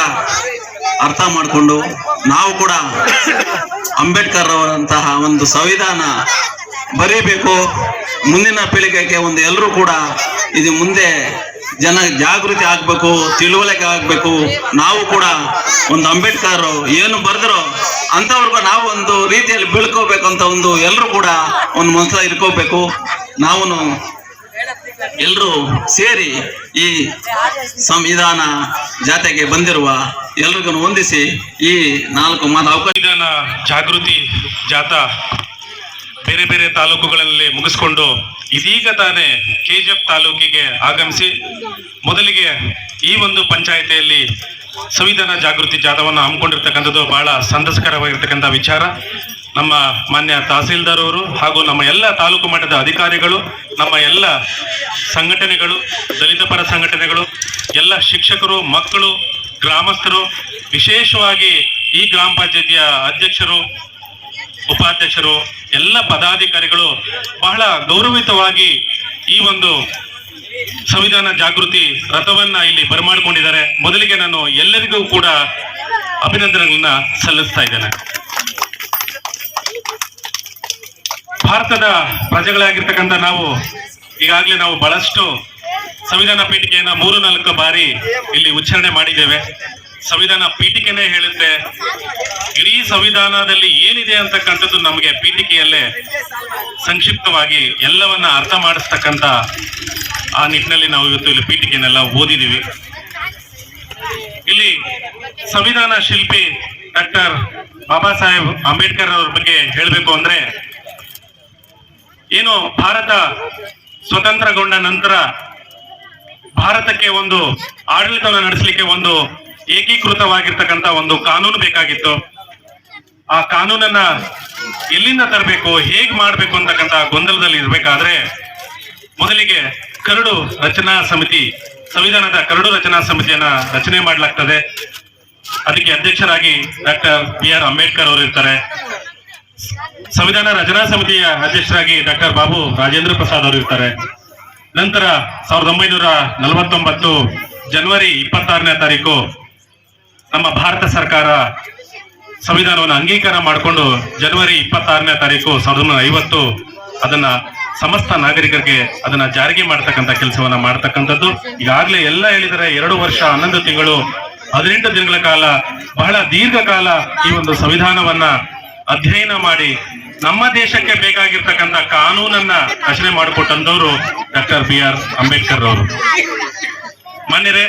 ಅರ್ಥ ಮಾಡಿಕೊಂಡು ನಾವು ಕೂಡ ಅಂಬೇಡ್ಕರ್ ಅವರಂತಹ ಒಂದು ಸಂವಿಧಾನ ಬರೀಬೇಕು. ಮುಂದಿನ ಪೀಳಿಗೆಗೆ ಒಂದು ಎಲ್ಲರೂ ಕೂಡ ಇದು ಮುಂದೆ ಜನ ಜಾಗೃತಿ ಆಗ್ಬೇಕು, ತಿಳುವಳಿಕೆ ಆಗ್ಬೇಕು. ನಾವು ಕೂಡ ಒಂದು ಅಂಬೇಡ್ಕರ್ ಏನು ಬರೆದ್ರು ಅಂಥವ್ರಿಗೂ ನಾವು ಒಂದು ರೀತಿಯಲ್ಲಿ ಬೀಳ್ಕೋಬೇಕು ಅಂತ ಒಂದು ಎಲ್ಲರೂ ಕೂಡ ಒಂದು ಮನಸ್ಸಲ್ಲಿ ಇಟ್ಕೋಬೇಕು ನಾವು ಎಲ್ಲರೂ ಸೇರಿ ಈ ಸಂವಿಧಾನ ಜಾತೆಗೆ ಬಂದಿರುವ ಎಲ್ರಿಗೂ ಹೊಂದಿಸಿ ಈ ನಾಲ್ಕು ಮಾತು ಸಂವಿಧಾನ ಜಾಗೃತಿ ಜಾಥಾ ಬೇರೆ ಬೇರೆ ತಾಲೂಕುಗಳಲ್ಲಿ ಮುಗಿಸ್ಕೊಂಡು ಇದೀಗ ತಾನೇ ಕೆಜಿಎಫ್ ತಾಲೂಕಿಗೆ ಆಗಮಿಸಿ ಮೊದಲಿಗೆ ಈ ಒಂದು ಪಂಚಾಯತಿಯಲ್ಲಿ ಸಂವಿಧಾನ ಜಾಗೃತಿ ಜಾಥಾವನ್ನು ಹಮ್ಮಿಕೊಂಡಿರ್ತಕ್ಕಂಥದ್ದು ಬಹಳ ಸಂತಸಕರವಾಗಿರ್ತಕ್ಕಂಥ ವಿಚಾರ. ನಮ್ಮ ಮಾನ್ಯ ತಹಸೀಲ್ದಾರ್ ಅವರು ಹಾಗೂ ನಮ್ಮ ಎಲ್ಲ ತಾಲೂಕು ಮಟ್ಟದ ಅಧಿಕಾರಿಗಳು, ನಮ್ಮ ಎಲ್ಲ ಸಂಘಟನೆಗಳು, ದಲಿತ ಪರ ಸಂಘಟನೆಗಳು, ಎಲ್ಲ ಶಿಕ್ಷಕರು, ಮಕ್ಕಳು, ಗ್ರಾಮಸ್ಥರು, ವಿಶೇಷವಾಗಿ ಈ ಗ್ರಾಮ ಪಂಚಾಯತಿಯ ಅಧ್ಯಕ್ಷರು, ಉಪಾಧ್ಯಕ್ಷರು, ಎಲ್ಲ ಪದಾಧಿಕಾರಿಗಳು ಬಹಳ ಗೌರವಿತವಾಗಿ ಈ ಒಂದು ಸಂವಿಧಾನ ಜಾಗೃತಿ ರಥವನ್ನ ಇಲ್ಲಿ ಬರಮಾಡಿಕೊಂಡಿದ್ದಾರೆ. ಮೊದಲಿಗೆ ನಾನು ಎಲ್ಲರಿಗೂ ಕೂಡ ಅಭಿನಂದನೆಗಳನ್ನ ಸಲ್ಲಿಸ್ತಾ ಇದ್ದೇನೆ. ಭಾರತದ ಪ್ರಜೆಗಳಾಗಿರ್ತಕ್ಕಂಥ ನಾವು ಈಗಾಗಲೇ ನಾವು ಬಹಳಷ್ಟು ಸಂವಿಧಾನ ಪೀಠಿಕೆಯನ್ನ ಮೂರು ನಾಲ್ಕು ಬಾರಿ ಇಲ್ಲಿ ಉಚ್ಚಾರಣೆ ಮಾಡಿದ್ದೇವೆ. ಸಂವಿಧಾನ ಪೀಠಿಕೆನೇ ಹೇಳುತ್ತೆ, ಇಡೀ ಸಂವಿಧಾನದಲ್ಲಿ ಏನಿದೆ ಅಂತಕ್ಕಂಥದ್ದು ನಮಗೆ ಪೀಠಿಕೆಯಲ್ಲೇ ಸಂಕ್ಷಿಪ್ತವಾಗಿ ಎಲ್ಲವನ್ನ ಅರ್ಥ ಮಾಡಿಸ್ತಕ್ಕಂಥ ಆ ನಿಟ್ಟಿನಲ್ಲಿ ನಾವು ಇವತ್ತು ಇಲ್ಲಿ ಪೀಠಿಕೆನೆಲ್ಲ ಓದಿದ್ದೀವಿ. ಇಲ್ಲಿ ಸಂವಿಧಾನ ಶಿಲ್ಪಿ ಡಾಕ್ಟರ್ ಬಾಬಾ ಸಾಹೇಬ್ ಅಂಬೇಡ್ಕರ್ ಅವ್ರ ಬಗ್ಗೆ ಹೇಳಬೇಕು ಅಂದ್ರೆ ಏನು ಭಾರತ ಸ್ವತಂತ್ರಗೊಂಡ ನಂತರ ಭಾರತಕ್ಕೆ ಒಂದು ಆಡಳಿತವನ್ನು ನಡೆಸಲಿಕ್ಕೆ ಒಂದು ಏಕೀಕೃತವಾಗಿರ್ತಕ್ಕಂಥ ಒಂದು ಕಾನೂನು ಬೇಕಾಗಿತ್ತು. ಆ ಕಾನೂನನ್ನ ಎಲ್ಲಿಂದ ತರಬೇಕು, ಹೇಗ್ ಮಾಡಬೇಕು ಅಂತಕ್ಕಂಥ ಗೊಂದಲದಲ್ಲಿ ಇರ್ಬೇಕಾದ್ರೆ ಮೊದಲಿಗೆ ಕರಡು ರಚನಾ ಸಮಿತಿ, ಸಂವಿಧಾನದ ಕರಡು ರಚನಾ ಸಮಿತಿಯನ್ನ ರಚನೆ ಮಾಡಲಾಗ್ತದೆ. ಅದಕ್ಕೆ ಅಧ್ಯಕ್ಷರಾಗಿ ಡಾಕ್ಟರ್ ಬಿ ಆರ್ ಅಂಬೇಡ್ಕರ್ ಅವರು ಇರ್ತಾರೆ. ಸಂವಿಧಾನ ರಚನಾ ಸಮಿತಿಯ ಅಧ್ಯಕ್ಷರಾಗಿ ಡಾಕ್ಟರ್ ಬಾಬು ರಾಜೇಂದ್ರ ಪ್ರಸಾದ್ ಅವರು ಇರ್ತಾರೆ. ನಂತರ ಸಾವಿರದ ಒಂಬೈನೂರ ನಲವತ್ತೊಂಬತ್ತು ಜನವರಿ ಇಪ್ಪತ್ತಾರನೇ ತಾರೀಕು ನಮ್ಮ ಭಾರತ ಸರ್ಕಾರ ಸಂವಿಧಾನವನ್ನು ಅಂಗೀಕಾರ ಮಾಡಿಕೊಂಡು ಜನವರಿ ಇಪ್ಪತ್ತಾರನೇ ತಾರೀಕು ಸಾವಿರದ ಒಂಬೈನೂರ ಐವತ್ತು ಅದನ್ನ ಸಮಸ್ತ ನಾಗರಿಕರಿಗೆ ಅದನ್ನ ಜಾರಿಗೆ ಮಾಡತಕ್ಕಂಥ ಕೆಲಸವನ್ನ ಮಾಡತಕ್ಕಂಥದ್ದು. ಈಗಾಗಲೇ ಎಲ್ಲ ಹೇಳಿದರೆ ಎರಡು ವರ್ಷ ಹನ್ನೊಂದು ತಿಂಗಳು, ಹದಿನೆಂಟು ದಿನಗಳ ಕಾಲ ಬಹಳ ದೀರ್ಘಕಾಲ ಈ ಒಂದು ಸಂವಿಧಾನವನ್ನ ಅಧ್ಯಯನ ಮಾಡಿ ನಮ್ಮ ದೇಶಕ್ಕೆ ಬೇಕಾಗಿರ್ತಕ್ಕಂಥ ಕಾನೂನನ್ನ ರಚನೆ ಮಾಡಿಕೊಟ್ಟಂತವರು ಡಾಕ್ಟರ್ ಬಿ ಆರ್ ಅಂಬೇಡ್ಕರ್ ಅವರು. ಮಾನ್ಯರೇ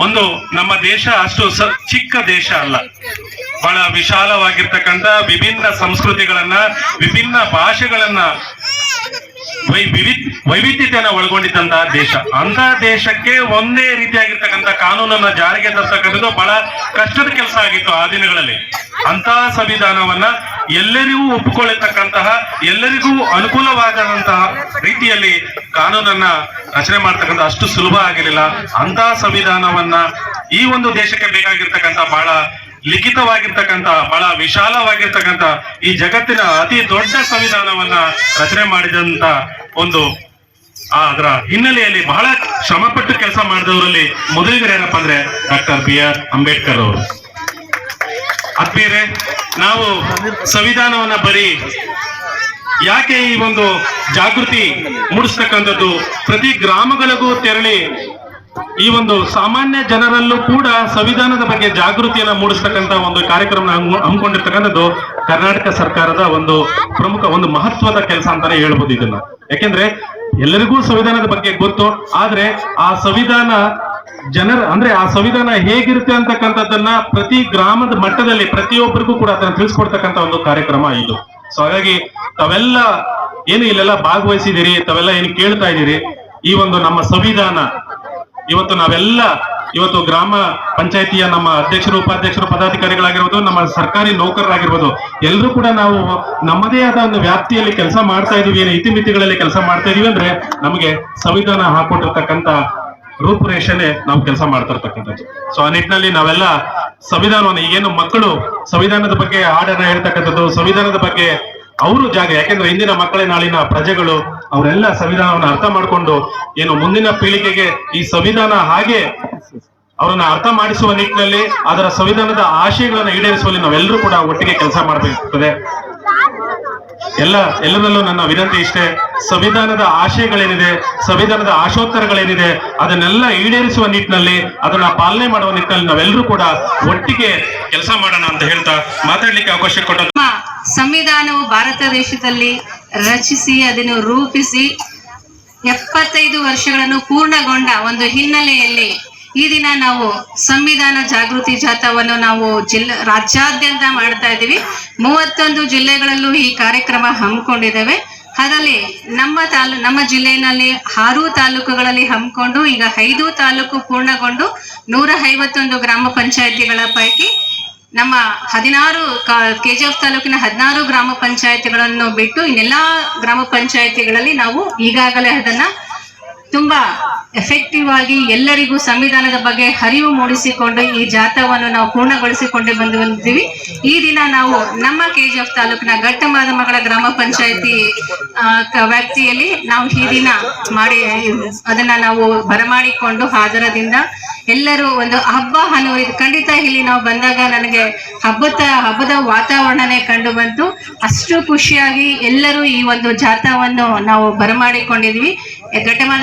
ಒಂದು ನಮ್ಮ ದೇಶ ಅಷ್ಟು ಚಿಕ್ಕ ದೇಶ ಅಲ್ಲ. ಬಹಳ ವಿಶಾಲವಾಗಿರ್ತಕ್ಕಂಥ ವಿಭಿನ್ನ ಸಂಸ್ಕೃತಿಗಳನ್ನ, ವಿಭಿನ್ನ ಭಾಷೆಗಳನ್ನ ವೈ ವಿವಿ- ವೈವಿಧ್ಯತೆಯನ್ನ ಒಳಗೊಂಡಿದ್ದಂತಹ ದೇಶ. ಅಂತ ದೇಶಕ್ಕೆ ಒಂದೇ ರೀತಿಯಾಗಿರ್ತಕ್ಕಂಥ ಕಾನೂನನ್ನ ಜಾರಿಗೆ ತರ್ತಕ್ಕಂಥದ್ದು ಬಹಳ ಕಷ್ಟದ ಕೆಲಸ ಆಗಿತ್ತು ಆ ದಿನಗಳಲ್ಲಿ. ಅಂತ ಸಂವಿಧಾನವನ್ನ ಎಲ್ಲರಿಗೂ ಒಪ್ಪಿಕೊಳ್ಳತಕ್ಕಂತಹ, ಎಲ್ಲರಿಗೂ ಅನುಕೂಲವಾಗದಂತಹ ರೀತಿಯಲ್ಲಿ ಕಾನೂನನ್ನ ರಚನೆ ಮಾಡ್ತಕ್ಕಂಥ ಅಷ್ಟು ಸುಲಭ ಆಗಿರಲಿಲ್ಲ. ಅಂತ ಸಂವಿಧಾನವನ್ನ ಈ ಒಂದು ದೇಶಕ್ಕೆ ಬೇಕಾಗಿರ್ತಕ್ಕಂಥ ಬಹಳ ಲಿಖಿತವಾಗಿರ್ತಕ್ಕಂಥ ಬಹಳ ವಿಶಾಲವಾಗಿರ್ತಕ್ಕಂಥ ಈ ಜಗತ್ತಿನ ಅತಿ ದೊಡ್ಡ ಸಂವಿಧಾನವನ್ನ ರಚನೆ ಮಾಡಿದಂತ ಒಂದು ಅದರ ಹಿನ್ನೆಲೆಯಲ್ಲಿ ಬಹಳ ಶ್ರಮಪಟ್ಟು ಕೆಲಸ ಮಾಡಿದವರಲ್ಲಿ ಮೊದಲಿಗರು ಏನಪ್ಪಾ ಅಂದ್ರೆ ಡಾಕ್ಟರ್ ಬಿ ಆರ್ ಅಂಬೇಡ್ಕರ್ ಅವರು. ಆತ್ಮೀಯರೇ ನಾವು ಸಂವಿಧಾನವನ್ನ ಬರೀ ಯಾಕೆ ಈ ಒಂದು ಜಾಗೃತಿ ಮೂಡಿಸ್ತಕ್ಕಂಥದ್ದು? ಪ್ರತಿ ಗ್ರಾಮಗಳಿಗೂ ತೆರಳಿ ಈ ಒಂದು ಸಾಮಾನ್ಯ ಜನರಲ್ಲೂ ಕೂಡ ಸಂವಿಧಾನದ ಬಗ್ಗೆ ಜಾಗೃತಿಯನ್ನ ಮೂಡಿಸ್ತಕ್ಕಂಥ ಒಂದು ಕಾರ್ಯಕ್ರಮ ಹಮ್ಮಿಕೊಂಡಿರ್ತಕ್ಕಂಥದ್ದು ಕರ್ನಾಟಕ ಸರ್ಕಾರದ ಒಂದು ಪ್ರಮುಖ ಒಂದು ಮಹತ್ವದ ಕೆಲಸ ಅಂತಾನೆ ಹೇಳ್ಬೋದು ಇದನ್ನ. ಯಾಕೆಂದ್ರೆ ಎಲ್ಲರಿಗೂ ಸಂವಿಧಾನದ ಬಗ್ಗೆ ಗೊತ್ತು, ಆದ್ರೆ ಆ ಸಂವಿಧಾನ ಜನರ, ಅಂದ್ರೆ ಆ ಸಂವಿಧಾನ ಹೇಗಿರುತ್ತೆ ಅಂತಕ್ಕಂಥದ್ದನ್ನ ಪ್ರತಿ ಗ್ರಾಮದ ಮಟ್ಟದಲ್ಲಿ ಪ್ರತಿಯೊಬ್ಬರಿಗೂ ಕೂಡ ಅದನ್ನ ತಿಳಿಸ್ಕೊಡ್ತಕ್ಕಂಥ ಒಂದು ಕಾರ್ಯಕ್ರಮ ಇದು. ಸೊ ಹಾಗಾಗಿ ತಾವೆಲ್ಲ ಏನು ಇಲ್ಲೆಲ್ಲ ಭಾಗವಹಿಸಿದಿರಿ ತಾವೆಲ್ಲ ಏನು ಕೇಳ್ತಾ ಇದ್ದೀರಿ, ಈ ಒಂದು ನಮ್ಮ ಸಂವಿಧಾನ ಇವತ್ತು ನಾವೆಲ್ಲ ಇವತ್ತು ಗ್ರಾಮ ಪಂಚಾಯತಿಯ ನಮ್ಮ ಅಧ್ಯಕ್ಷರು, ಉಪಾಧ್ಯಕ್ಷರು, ಪದಾಧಿಕಾರಿಗಳಾಗಿರ್ಬೋದು, ನಮ್ಮ ಸರ್ಕಾರಿ ನೌಕರರಾಗಿರ್ಬೋದು ಎಲ್ಲರೂ ಕೂಡ ನಾವು ನಮ್ಮದೇ ಆದ ಒಂದು ವ್ಯಾಪ್ತಿಯಲ್ಲಿ ಕೆಲಸ ಮಾಡ್ತಾ ಇದೀವಿ, ಏನು ಇತಿಮಿತಿಗಳಲ್ಲಿ ಕೆಲಸ ಮಾಡ್ತಾ ಇದೀವಿ ಅಂದ್ರೆ ನಮಗೆ ಸಂವಿಧಾನ ಹಾಕೊಟ್ಟಿರ್ತಕ್ಕಂತ ರೂಪುರೇಷನೆ ನಾವು ಕೆಲಸ ಮಾಡ್ತಾ ಇರ್ತಕ್ಕಂಥದ್ದು ಸೊ ಆ ನಿಟ್ಟಿನಲ್ಲಿ ನಾವೆಲ್ಲ ಸಂವಿಧಾನವನ್ನು, ಈಗೇನು ಮಕ್ಕಳು ಸಂವಿಧಾನದ ಬಗ್ಗೆ ಹಾಡನ್ನ ಹೇಳ್ತಕ್ಕಂಥದ್ದು, ಸಂವಿಧಾನದ ಬಗ್ಗೆ ಅವರು ಜಾಗ, ಯಾಕೆಂದ್ರೆ ಇಂದಿನ ಮಕ್ಕಳೇ ನಾಳಿನ ಪ್ರಜೆಗಳು ಅವರೆಲ್ಲ ಸಂವಿಧಾನವನ್ನು ಅರ್ಥ ಮಾಡ್ಕೊಂಡು ಏನು ಮುಂದಿನ ಪೀಳಿಗೆಗೆ ಈ ಸಂವಿಧಾನ ಹಾಗೆ ಅವರನ್ನ ಅರ್ಥ ಮಾಡಿಸುವ ನಿಟ್ಟಿನಲ್ಲಿ ಅದರ ಸಂವಿಧಾನದ ಆಶಯಗಳನ್ನು ಈಡೇರಿಸುವಲ್ಲಿ ನಾವೆಲ್ಲರೂ ಕೂಡ ಒಟ್ಟಿಗೆ ಕೆಲಸ ಮಾಡಬೇಕಾಗ್ತದೆ. ಎಲ್ಲ, ಎಲ್ಲರಲ್ಲೂ ನನ್ನ ವಿನಂತಿ ಇಷ್ಟೇ. ಸಂವಿಧಾನದ ಆಶಯಗಳೇನಿದೆ, ಸಂವಿಧಾನದ ಆಶೋತ್ತರಗಳೇನಿದೆ, ಅದನ್ನೆಲ್ಲ ಈಡೇರಿಸುವ ನಿಟ್ಟಿನಲ್ಲಿ, ಅದನ್ನ ಪಾಲನೆ ಮಾಡುವ ನಿಟ್ಟಿನಲ್ಲಿ ನಾವೆಲ್ಲರೂ ಕೂಡ ಒಟ್ಟಿಗೆ ಕೆಲಸ ಮಾಡೋಣ ಅಂತ ಹೇಳ್ತಾ ಮಾತಾಡ್ಲಿಕ್ಕೆ ಅವಕಾಶ ಕೊಟ್ಟ ಸಂವಿಧಾನವು ಭಾರತ ದೇಶದಲ್ಲಿ ರಚಿಸಿ, ಅದನ್ನು ರೂಪಿಸಿ ಎಪ್ಪತ್ತೈದು ವರ್ಷಗಳನ್ನು ಪೂರ್ಣಗೊಂಡ ಒಂದು ಹಿನ್ನೆಲೆಯಲ್ಲಿ ಈ ದಿನ ನಾವು ಸಂವಿಧಾನ ಜಾಗೃತಿ ಜಾಥಾವನ್ನು ನಾವು ಜಿಲ್ಲಾ, ರಾಜ್ಯಾದ್ಯಂತ ಮಾಡ್ತಾ ಇದ್ದೀವಿ. ಮೂವತ್ತೊಂದು ಜಿಲ್ಲೆಗಳಲ್ಲೂ ಈ ಕಾರ್ಯಕ್ರಮ ಹಮ್ಮಿಕೊಂಡಿದ್ದೇವೆ. ಅದರಲ್ಲಿ ನಮ್ಮ ತಾಲೂ, ನಮ್ಮ ಜಿಲ್ಲೆಯಲ್ಲಿ ಆರು ತಾಲೂಕುಗಳಲ್ಲಿ ಹಮ್ಮಿಕೊಂಡು ಈಗ ಐದು ತಾಲೂಕು ಪೂರ್ಣಗೊಂಡು ನೂರ ಐವತ್ತೊಂದು ಗ್ರಾಮ ಪಂಚಾಯತಿಗಳ ಪೈಕಿ ನಮ್ಮ ಹದಿನಾರು ಕೆ ಜಿ ಎಫ್ ತಾಲೂಕಿನ ಹದಿನಾರು ಗ್ರಾಮ ಪಂಚಾಯತಿಗಳನ್ನು ಬಿಟ್ಟು ಇನ್ನೆಲ್ಲಾ ಗ್ರಾಮ ಪಂಚಾಯತಿಗಳಲ್ಲಿ ನಾವು ಈಗಾಗಲೇ ಅದನ್ನ ತುಂಬಾ ಎಫೆಕ್ಟಿವ್ ಆಗಿ ಎಲ್ಲರಿಗೂ ಸಂವಿಧಾನದ ಬಗ್ಗೆ ಅರಿವು ಮೂಡಿಸಿಕೊಂಡು ಈ ಜಾಥಾವನ್ನು ನಾವು ಪೂರ್ಣಗೊಳಿಸಿಕೊಂಡು ಬಂದು ಬಂದಿದ್ದೀವಿ. ಈ ದಿನ ನಾವು ನಮ್ಮ ಕೆ ಜಿ ಎಫ್ ತಾಲೂಕಿನ ಘಟ್ಟಮಾದಮಗಳ ಗ್ರಾಮ ಪಂಚಾಯತಿ ವ್ಯಾಪ್ತಿಯಲ್ಲಿ ನಾವು ಈ ದಿನ ಮಾಡಿ, ಅದನ್ನ ನಾವು ಬರಮಾಡಿಕೊಂಡು ಹಾಜರದಿಂದ ಎಲ್ಲರೂ ಒಂದು ಹಬ್ಬ ಅನ್ನೋ ಇದು ಖಂಡಿತ ಇಲ್ಲಿ ನಾವು ಬಂದಾಗ ನನಗೆ ಹಬ್ಬದ ಹಬ್ಬದ ವಾತಾವರಣನೇ ಕಂಡು ಬಂತು. ಅಷ್ಟು ಖುಷಿಯಾಗಿ ಎಲ್ಲರೂ ಈ ಒಂದು ಜಾಥಾವನ್ನು ನಾವು ಬರಮಾಡಿಕೊಂಡಿದ್ವಿ ಘಟಮಾನ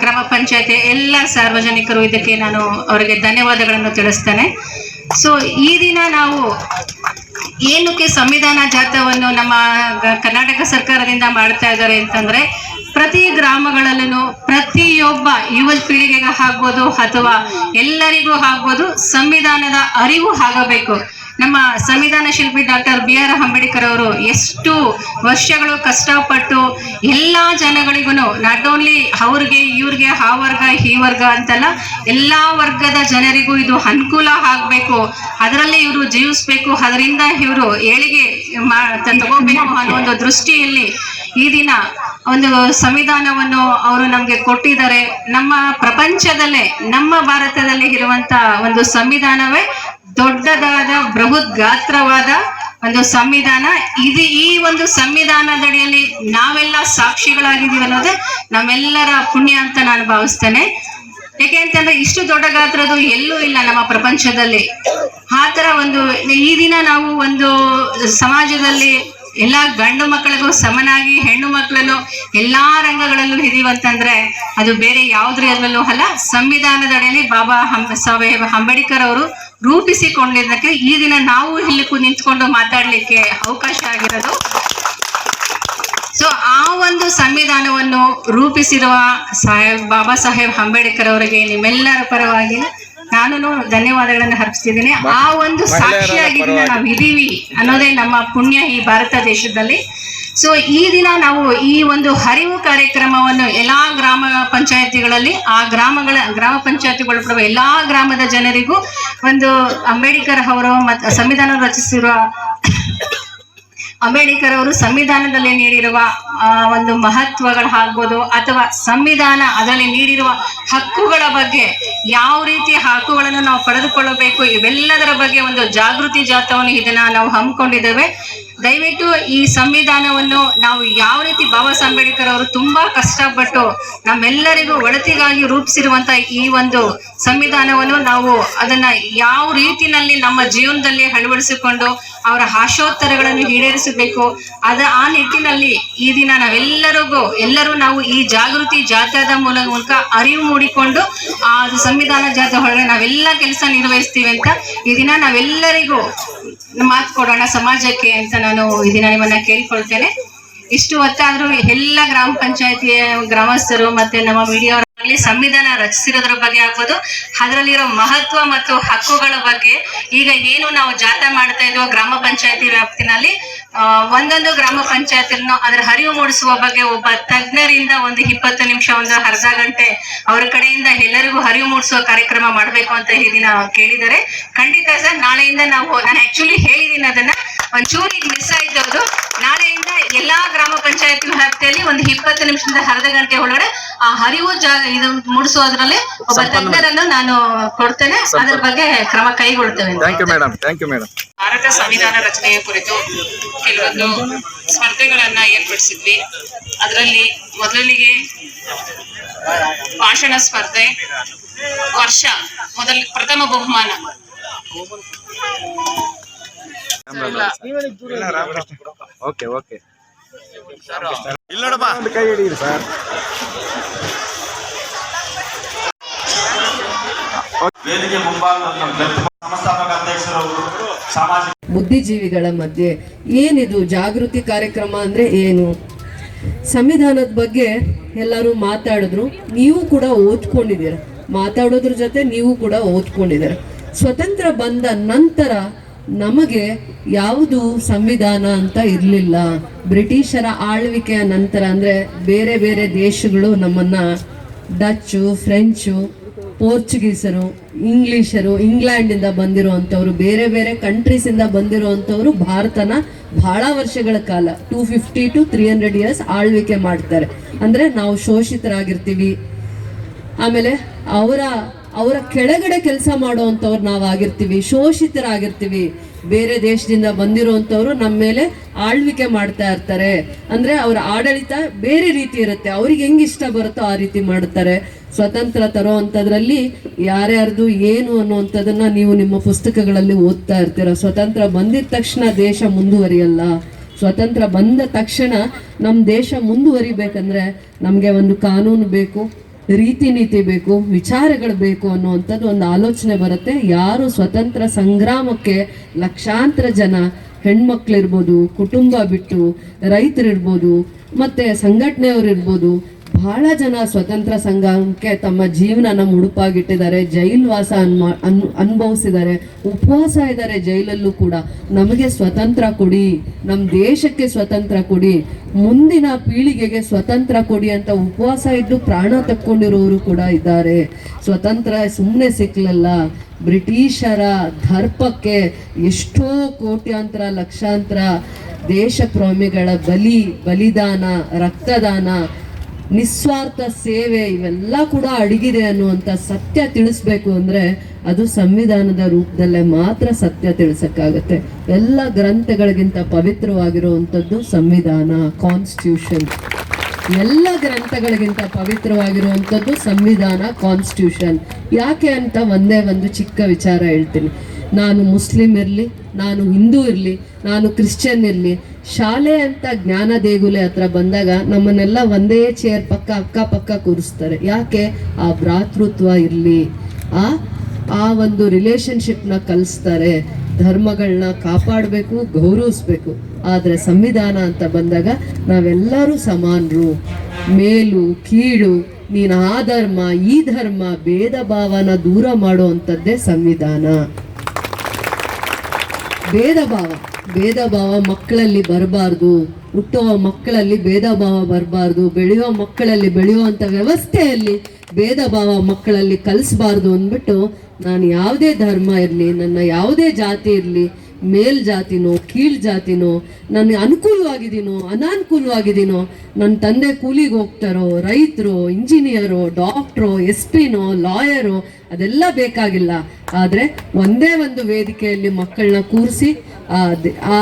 ಗ್ರಾಮ ಪಂಚಾಯತಿ ಎಲ್ಲ ಸಾರ್ವಜನಿಕರು ಇದಕ್ಕೆ ನಾನು ಅವರಿಗೆ ಧನ್ಯವಾದಗಳನ್ನು ತಿಳಿಸ್ತೇನೆ. ಸೊ ಈ ದಿನ ನಾವು ಏನಕ್ಕೆ ಸಂವಿಧಾನ ಜಾತವನ್ನು ನಮ್ಮ ಕರ್ನಾಟಕ ಸರ್ಕಾರದಿಂದ ಮಾಡ್ತಾ ಇದ್ದಾರೆ ಅಂತಂದ್ರೆ, ಪ್ರತಿ ಗ್ರಾಮಗಳಲ್ಲೂ ಪ್ರತಿಯೊಬ್ಬ ಯುವ ಪೀಳಿಗೆಗೆ ಆಗ್ಬೋದು ಅಥವಾ ಎಲ್ಲರಿಗೂ ಆಗ್ಬೋದು ಸಂವಿಧಾನದ ಅರಿವು ಆಗಬೇಕು. ನಮ್ಮ ಸಂವಿಧಾನ ಶಿಲ್ಪಿ ಡಾಕ್ಟರ್ ಬಿ ಆರ್ ಅಂಬೇಡ್ಕರ್ ಅವರು ಎಷ್ಟು ವರ್ಷಗಳು ಕಷ್ಟಪಟ್ಟು ಎಲ್ಲ ಜನಗಳಿಗೂ ನಾಟ್ ಓನ್ಲಿ ಅವ್ರಿಗೆ, ಇವ್ರಿಗೆ, ಆ ವರ್ಗ, ಈ ವರ್ಗ ಅಂತಲ್ಲ ಎಲ್ಲ ವರ್ಗದ ಜನರಿಗೂ ಇದು ಅನುಕೂಲ ಆಗ್ಬೇಕು. ಅದರಲ್ಲಿ ಇವರು ಜೀವಿಸ್ಬೇಕು. ಅದರಿಂದ ಇವರು ಏಳಿಗೆ ಮಾ- ತಗೋಬೇಕು ಅನ್ನೋ ಒಂದು ದೃಷ್ಟಿಯಲ್ಲಿ ಈ ದಿನ ಒಂದು ಸಂವಿಧಾನವನ್ನು ಅವರು ನಮಗೆ ಕೊಟ್ಟಿದ್ದಾರೆ. ನಮ್ಮ ಪ್ರಪಂಚದಲ್ಲೇ, ನಮ್ಮ ಭಾರತದಲ್ಲಿ ಇರುವಂತ ಒಂದು ಸಂವಿಧಾನವೇ ದೊಡ್ಡದಾದ ಬೃಹತ್ ಗಾತ್ರವಾದ ಒಂದು ಸಂವಿಧಾನ. ಇದು ಈ ಒಂದು ಸಂವಿಧಾನದಡಿಯಲ್ಲಿ ನಾವೆಲ್ಲ ಸಾಕ್ಷಿಗಳಾಗಿದ್ದೀವಿ ಅನ್ನೋದು ನಮ್ಮೆಲ್ಲರ ಪುಣ್ಯ ಅಂತ ನಾನು ಭಾವಿಸ್ತೇನೆ. ಯಾಕೆ ಅಂತಂದ್ರೆ ಇಷ್ಟು ದೊಡ್ಡ ಗಾತ್ರದ್ದು ಎಲ್ಲೂ ಇಲ್ಲ ನಮ್ಮ ಪ್ರಪಂಚದಲ್ಲಿ. ಆ ತರ ಒಂದು ಈ ದಿನ ನಾವು ಒಂದು ಸಮಾಜದಲ್ಲಿ ಎಲ್ಲಾ ಗಂಡು ಮಕ್ಕಳಿಗೂ ಸಮನಾಗಿ, ಹೆಣ್ಣು ಮಕ್ಕಳನ್ನು ಎಲ್ಲಾ ರಂಗಗಳಲ್ಲೂ ಇದೀವಂತಂದ್ರೆ ಅದು ಬೇರೆ ಯಾವುದ್ರಲ್ಲೂ ಅಲ್ಲ, ಸಂವಿಧಾನದ ಅಡಿಯಲ್ಲಿ ಬಾಬಾ ಹಂ ಸಾಹೇಬ್ ಅಂಬೇಡ್ಕರ್ ಅವರು ರೂಪಿಸಿಕೊಂಡಿದ್ದಕ್ಕೆ ಈ ದಿನ ನಾವು ಇಲ್ಲಿ ನಿಂತ್ಕೊಂಡು ಮಾತಾಡ್ಲಿಕ್ಕೆ ಅವಕಾಶ ಆಗಿರೋದು. ಸೊ ಆ ಒಂದು ಸಂವಿಧಾನವನ್ನು ರೂಪಿಸಿರುವ ಸಾಹೇಬ್, ಬಾಬಾ ಸಾಹೇಬ್ ಅಂಬೇಡ್ಕರ್ ಅವರಿಗೆ ನಿಮ್ಮೆಲ್ಲರ ಪರವಾಗಿ ನಾನು ಧನ್ಯವಾದಗಳನ್ನು ಅರ್ಪಿಸ್ತಿದ್ದೀನಿ ಆ ಒಂದು ಸಾಕ್ಷಿಯಾಗಿ ನಾವು ಇದೀವಿ ಅನ್ನೋದೇ ನಮ್ಮ ಪುಣ್ಯ ಈ ಭಾರತ ದೇಶದಲ್ಲಿ. ಸೊ ಈ ದಿನ ನಾವು ಈ ಒಂದು ಹರಿವು ಕಾರ್ಯಕ್ರಮವನ್ನು ಎಲ್ಲಾ ಗ್ರಾಮ ಪಂಚಾಯತಿಗಳಲ್ಲಿ ಆ ಗ್ರಾಮಗಳ ಗ್ರಾಮ ಪಂಚಾಯತಿ ಒಳಪಡುವ ಎಲ್ಲಾ ಗ್ರಾಮದ ಜನರಿಗೂ ಒಂದು ಅಂಬೇಡ್ಕರ್ ಅವರು ಮತ್ತು ಸಂವಿಧಾನ ರಚಿಸಿರುವ ಅಂಬೇಡ್ಕರ್ ಅವರು ಸಂವಿಧಾನದಲ್ಲಿ ನೀಡಿರುವ ಒಂದು ಒಂದು ಮಹತ್ವಗಳಾಗ್ಬೋದು ಅಥವಾ ಸಂವಿಧಾನ ಅದರಲ್ಲಿ ನೀಡಿರುವ ಹಕ್ಕುಗಳ ಬಗ್ಗೆ ಯಾವ ರೀತಿಯ ಹಕ್ಕುಗಳನ್ನು ನಾವು ಪಡೆದುಕೊಳ್ಳಬೇಕು ಇವೆಲ್ಲದರ ಬಗ್ಗೆ ಒಂದು ಜಾಗೃತಿ ಜಾಥವನ್ನು ಇದನ್ನ ನಾವು ಹಮ್ಮಿಕೊಂಡಿದ್ದೇವೆ. ದಯವಿಟ್ಟು ಈ ಸಂವಿಧಾನವನ್ನು ನಾವು ಯಾವ ರೀತಿ ಬಾಬಾ ಸಾಹೇಬ್ ಅವರು ತುಂಬಾ ಕಷ್ಟಪಟ್ಟು ನಮ್ಮೆಲ್ಲರಿಗೂ ಒಳತಿಗಾಗಿ ರೂಪಿಸಿರುವಂತ ಈ ಒಂದು ಸಂವಿಧಾನವನ್ನು ನಾವು ಅದನ್ನ ಯಾವ ರೀತಿನಲ್ಲಿ ನಮ್ಮ ಜೀವನದಲ್ಲಿ ಅಳವಡಿಸಿಕೊಂಡು ಅವರ ಆಶೋತ್ತರಗಳನ್ನು ಈಡೇರಿಸಬೇಕು, ಅದ ಆ ನಿಟ್ಟಿನಲ್ಲಿ ಈ ದಿನ ನಾವೆಲ್ಲರಿಗೂ, ಎಲ್ಲರೂ ನಾವು ಈ ಜಾಗೃತಿ ಜಾಥಾದ ಮೂಲಕ ಅರಿವು ಮೂಡಿಕೊಂಡು ಆ ಸಂವಿಧಾನ ಜಾಥಾ ಒಳಗೆ ನಾವೆಲ್ಲ ಕೆಲಸ ನಿರ್ವಹಿಸ್ತೀವಿ ಅಂತ ಈ ದಿನ ನಾವೆಲ್ಲರಿಗೂ ಮಾತು ಕೊಡೋಣ ಸಮಾಜಕ್ಕೆ ಅಂತ ನಾನು ಈ ದಿನ ನಿಮ್ಮನ್ನ ಕೇಳ್ಕೊಳ್ತೇನೆ. ಇಷ್ಟು ಹೊತ್ತಾದ್ರೂ ಎಲ್ಲ ಗ್ರಾಮ ಪಂಚಾಯತಿಯ ಗ್ರಾಮಸ್ಥರು ಮತ್ತೆ ನಮ್ಮ ಮೀಡಿಯಾ ಸಂವಿಧಾನ ರಚಿಸಿರೋದ್ರ ಬಗ್ಗೆ ಆಗ್ಬೋದು. ಅದರಲ್ಲಿರೋ ಮಹತ್ವ ಮತ್ತು ಹಕ್ಕುಗಳ ಬಗ್ಗೆ ಈಗ ಏನು ನಾವು ಜಾಥಾ ಮಾಡ್ತಾ ಇದ್ವೋ ಗ್ರಾಮ ಪಂಚಾಯತಿ ವ್ಯಾಪ್ತಿನಲ್ಲಿ ಒಂದೊಂದು ಗ್ರಾಮ ಪಂಚಾಯತಿಯನ್ನು ಅದರ ಹರಿವು ಮೂಡಿಸುವ ಬಗ್ಗೆ ಒಬ್ಬ ತಜ್ಞರಿಂದ ಒಂದು ಇಪ್ಪತ್ತು ನಿಮಿಷ, ಒಂದು ಅರ್ಧ ಗಂಟೆ ಅವ್ರ ಕಡೆಯಿಂದ ಎಲ್ಲರಿಗೂ ಹರಿವು ಮೂಡಿಸುವ ಕಾರ್ಯಕ್ರಮ ಮಾಡಬೇಕು ಅಂತ ಈ ದಿನ ಕೇಳಿದರೆ ಖಂಡಿತ ಸರ್, ನಾಳೆಯಿಂದ ನಾವು, ನಾನು ಆಕ್ಚುಲಿ ಹೇಳಿದ್ದೀನಿ ಅದನ್ನ. ಒಂಚೂರು ಈಗ ಮಿಸ್ ಆಯ್ತವ್ರು. ನಾಳೆಯಿಂದ ಎಲ್ಲಾ ಗ್ರಾಮ ಪಂಚಾಯತ್ ವ್ಯಾಪ್ತಿಯಲ್ಲಿ ಒಂದು ಇಪ್ಪತ್ತು ನಿಮಿಷದಿಂದ ಅರ್ಧ ಗಂಟೆ ಒಳಗಡೆ ಆ ಹರಿವು ಜಾ ಇದು ಮೂಡಿಸೋದ್ರಲ್ಲಿ ಒಬ್ಬ ತಜ್ಞರನ್ನು ನಾನು ಕೊಡ್ತೇನೆ. ಅದ್ರ ಬಗ್ಗೆ ಕ್ರಮ ಕೈಗೊಳ್ಳುತ್ತೇನೆ ಅಂತ. Thank you madam thank you madam Bharat ಸಂವಿಧಾನ ರಚನೆಯ ಕುರಿತು ಕೆಲವೊಂದು ಸ್ಪರ್ಧೆಗಳನ್ನ ಏರ್ಪಡಿಸಿದ್ವಿ. ಅದರಲ್ಲಿ ಮೊದಲಿಗೆ ಭಾಷಣ ಸ್ಪರ್ಧೆ ವರ್ಷ ಮೊದಲ ಪ್ರಥಮ ಬಹುಮಾನ. ಓಕೆ ಓಕೆ ಇಲ್ಲ ನೋಡಪ್ಪ ಕೈ ಹಿಡಿಯಿರಿ ಸರ್. ವೇದಿಕೆ ಸಂಸ್ಥಾಪಕ ಅಧ್ಯಕ್ಷರು ಸಾಮಾಜಿಕ ಬುದ್ಧಿಜೀವಿಗಳ ಮಧ್ಯೆ ಏನಿದು ಜಾಗೃತಿ ಕಾರ್ಯಕ್ರಮ ಅಂದ್ರೆ ಏನು? ಸಂವಿಧಾನದ ಬಗ್ಗೆ ಎಲ್ಲರೂ ಮಾತಾಡಿದ್ರು, ನೀವು ಕೂಡ ಓದ್ಕೊಂಡಿದ್ದೀರ. ಮಾತಾಡೋದ್ರ ಜೊತೆ ನೀವು ಕೂಡ ಓದ್ಕೊಂಡಿದ್ದೀರ. ಸ್ವತಂತ್ರ ಬಂದ ನಂತರ ನಮಗೆ ಯಾವುದು ಸಂವಿಧಾನ ಅಂತ ಇರಲಿಲ್ಲ. ಬ್ರಿಟಿಷರ ಆಳ್ವಿಕೆಯ ನಂತರ ಅಂದ್ರೆ ಬೇರೆ ಬೇರೆ ದೇಶಗಳು ನಮ್ಮನ್ನ ಡಚ್ಚು, ಫ್ರೆಂಚು ಪೋರ್ಚುಗೀಸರು, ಇಂಗ್ಲಿಷರು ಇಂಗ್ಲೆಂಡಿಂದ ಬಂದಿರುವಂಥವ್ರು, ಬೇರೆ ಬೇರೆ ಕಂಟ್ರೀಸಿಂದ ಬಂದಿರುವಂಥವ್ರು ಭಾರತನ ಬಹಳ ವರ್ಷಗಳ ಕಾಲ two fifty to three hundred years ಆಳ್ವಿಕೆ ಮಾಡ್ತಾರೆ. ಅಂದ್ರೆ ನಾವು ಶೋಷಿತರಾಗಿರ್ತೀವಿ. ಆಮೇಲೆ ಅವರ ಅವರ ಕೆಳಗಡೆ ಕೆಲಸ ಮಾಡುವಂಥವ್ರು ನಾವು ಆಗಿರ್ತೀವಿ ಶೋಷಿತರಾಗಿರ್ತೀವಿ. ಬೇರೆ ದೇಶದಿಂದ ಬಂದಿರುವಂಥವ್ರು ನಮ್ಮ ಮೇಲೆ ಆಳ್ವಿಕೆ ಮಾಡ್ತಾ ಇರ್ತಾರೆ. ಅಂದ್ರೆ ಅವರ ಆಡಳಿತ ಬೇರೆ ರೀತಿ ಇರುತ್ತೆ. ಅವ್ರಿಗೆ ಹೆಂಗ್ ಇಷ್ಟ ಬರುತ್ತೋ ಆ ರೀತಿ ಮಾಡ್ತಾರೆ. ಸ್ವತಂತ್ರ ತರೋ ಅಂಥದ್ರಲ್ಲಿ ಯಾರ್ಯಾರ್ದು ಏನು ಅನ್ನುವಂಥದ್ದನ್ನ ನೀವು ನಿಮ್ಮ ಪುಸ್ತಕಗಳಲ್ಲಿ ಓದ್ತಾ ಇರ್ತೀರ. ಸ್ವತಂತ್ರ ಬಂದಿದ ತಕ್ಷಣ ದೇಶ ಮುಂದುವರಿಯಲ್ಲ. ಸ್ವತಂತ್ರ ಬಂದ ತಕ್ಷಣ ನಮ್ಮ ದೇಶ ಮುಂದುವರಿಬೇಕಂದ್ರೆ ನಮಗೆ ಒಂದು ಕಾನೂನು ಬೇಕು, ರೀತಿ ನೀತಿ ಬೇಕು, ವಿಚಾರಗಳು ಬೇಕು ಅನ್ನುವಂಥದ್ದು ಒಂದು ಆಲೋಚನೆ ಬರುತ್ತೆ. ಯಾರು ಸ್ವತಂತ್ರ ಸಂಗ್ರಾಮಕ್ಕೆ ಲಕ್ಷಾಂತರ ಜನ ಹೆಣ್ಮಕ್ಳಿರ್ಬೋದು, ಕುಟುಂಬ ಬಿಟ್ಟು ರೈತರಿರ್ಬೋದು, ಮತ್ತೆ ಸಂಘಟನೆಯವ್ರು ಇರ್ಬೋದು ಬಹಳ ಜನ ಸ್ವತಂತ್ರ ಸಂಘಕ್ಕೆ ತಮ್ಮ ಜೀವನನ ಮುಡುಪಾಗಿಟ್ಟಿದ್ದಾರೆ ಜೈಲ್ವಾಸ ಅನ್ಮಾ, ಅನ್, ಅನುಭವಿಸಿದ್ದಾರೆ, ಉಪವಾಸ ಇದ್ದಾರೆ ಜೈಲಲ್ಲೂ ಕೂಡ. ನಮಗೆ ಸ್ವತಂತ್ರ ಕೊಡಿ ನಮ್ಮ ದೇಶಕ್ಕೆ ಸ್ವತಂತ್ರ ಕೊಡಿ, ಮುಂದಿನ ಪೀಳಿಗೆಗೆ ಸ್ವತಂತ್ರ ಕೊಡಿ ಅಂತ ಉಪವಾಸ ಇದ್ದು ಪ್ರಾಣ ತಕ್ಕೊಂಡಿರೋರು ಕೂಡ ಇದ್ದಾರೆ. ಸ್ವತಂತ್ರ ಸುಮ್ಮನೆ ಸಿಕ್ಕಲಲ್ಲ ಬ್ರಿಟಿಷರ ದರ್ಪಕ್ಕೆ ಎಷ್ಟೋ ಕೋಟ್ಯಾಂತರ, ಲಕ್ಷಾಂತರ ದೇಶಪ್ರೋಮಿಗಳ ಬಲಿ, ಬಲಿದಾನ, ರಕ್ತದಾನ ನಿಸ್ವಾರ್ಥ ಸೇವೆ ಇವೆಲ್ಲ ಕೂಡ ಅಡಗಿದೆ ಅನ್ನುವಂಥ ಸತ್ಯ ತಿಳಿಸ್ಬೇಕು ಅಂದ್ರೆ ಅದು ಸಂವಿಧಾನದ ರೂಪದಲ್ಲೇ ಮಾತ್ರ ಸತ್ಯ ತಿಳಿಸಕ್ಕಾಗತ್ತೆ. ಎಲ್ಲ ಗ್ರಂಥಗಳಿಗಿಂತ ಪವಿತ್ರವಾಗಿರುವಂಥದ್ದು ಸಂವಿಧಾನ ಕಾನ್ಸ್ಟಿಟ್ಯೂಷನ್ ಎಲ್ಲ ಗ್ರಂಥಗಳಿಗಿಂತ ಪವಿತ್ರವಾಗಿರುವಂಥದ್ದು ಸಂವಿಧಾನ ಕಾನ್ಸ್ಟಿಟ್ಯೂಷನ್ ಯಾಕೆ ಅಂತ ಒಂದೇ ಒಂದು ಚಿಕ್ಕ ವಿಚಾರ ಹೇಳ್ತೀನಿ. ನಾನು ಮುಸ್ಲಿಂ ಇರಲಿ, ನಾನು ಹಿಂದೂ ಇರಲಿ, ನಾನು ಕ್ರಿಶ್ಚಿಯನ್ ಇರಲಿ, ಶಾಲೆ ಅಂತ ಜ್ಞಾನ ದೇಗುಲೆ ಹತ್ರ ಬಂದಾಗ ನಮ್ಮನ್ನೆಲ್ಲ ಒಂದೇ ಚೇರ್ ಪಕ್ಕ ಅಕ್ಕ ಪಕ್ಕ ಕೂರಿಸ್ತಾರೆ. ಯಾಕೆ? ಆ ಭ್ರಾತೃತ್ವ ಇರಲಿ. ಆ ಆ ಒಂದು ರಿಲೇಶನ್ಶಿಪ್ನ ಕಲಿಸ್ತಾರೆ. ಧರ್ಮಗಳನ್ನ ಕಾಪಾಡಬೇಕು, ಗೌರವಿಸ್ಬೇಕು. ಆದರೆ ಸಂವಿಧಾನ ಅಂತ ಬಂದಾಗ ನಾವೆಲ್ಲರೂ ಸಮಾನರು. ಮೇಲು, ಕೀಳು, ನೀನು ಆ ಧರ್ಮ, ಈ ಧರ್ಮ, ಭೇದ ಭಾವನ ದೂರ ಮಾಡುವಂಥದ್ದೇ ಸಂವಿಧಾನ. ಭೇದ ಭಾವ ಭೇದ ಭಾವ ಮಕ್ಕಳಲ್ಲಿ ಬರಬಾರ್ದು, ಹುಟ್ಟುವ ಮಕ್ಕಳಲ್ಲಿ ಭೇದ ಭಾವ ಬರಬಾರ್ದು, ಬೆಳೆಯುವ ಮಕ್ಕಳಲ್ಲಿ ಬೆಳೆಯುವಂಥ ವ್ಯವಸ್ಥೆಯಲ್ಲಿ ಭೇದ ಭಾವ ಮಕ್ಕಳಲ್ಲಿ ಕಲಿಸ್ಬಾರ್ದು ಅಂದ್ಬಿಟ್ಟು ನಾನು ಯಾವುದೇ ಧರ್ಮ ಇರಲಿ, ನನ್ನ ಯಾವುದೇ ಜಾತಿ ಇರಲಿ ಮೇಲ್ ಜಾತಿನೋ, ಕೀಳ್ ಜಾತಿನೋ, ನನಗೆ ಅನುಕೂಲವಾಗಿದ್ದೀನೋ ಅನಾನುಕೂಲವಾಗಿದ್ದೀನೋ ನನ್ನ ತಂದೆ ಕೂಲಿಗೆ ಹೋಗ್ತಾರೋ, ರೈತರು, ಇಂಜಿನಿಯರು, ಡಾಕ್ಟ್ರು ಎಸ್ ಪಿನೋ ಲಾಯರು, ಅದೆಲ್ಲ ಬೇಕಾಗಿಲ್ಲ. ಆದರೆ ಒಂದೇ ಒಂದು ವೇದಿಕೆಯಲ್ಲಿ ಮಕ್ಕಳನ್ನ ಕೂರಿಸಿ, ಆ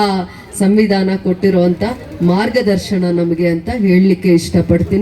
ಸಂವಿಧಾನ ಕೊಟ್ಟಿರುವಂಥ ಮಾರ್ಗದರ್ಶನ ನಮಗೆ ಅಂತ ಹೇಳಲಿಕ್ಕೆ ಇಷ್ಟಪಡ್ತೀನಿ.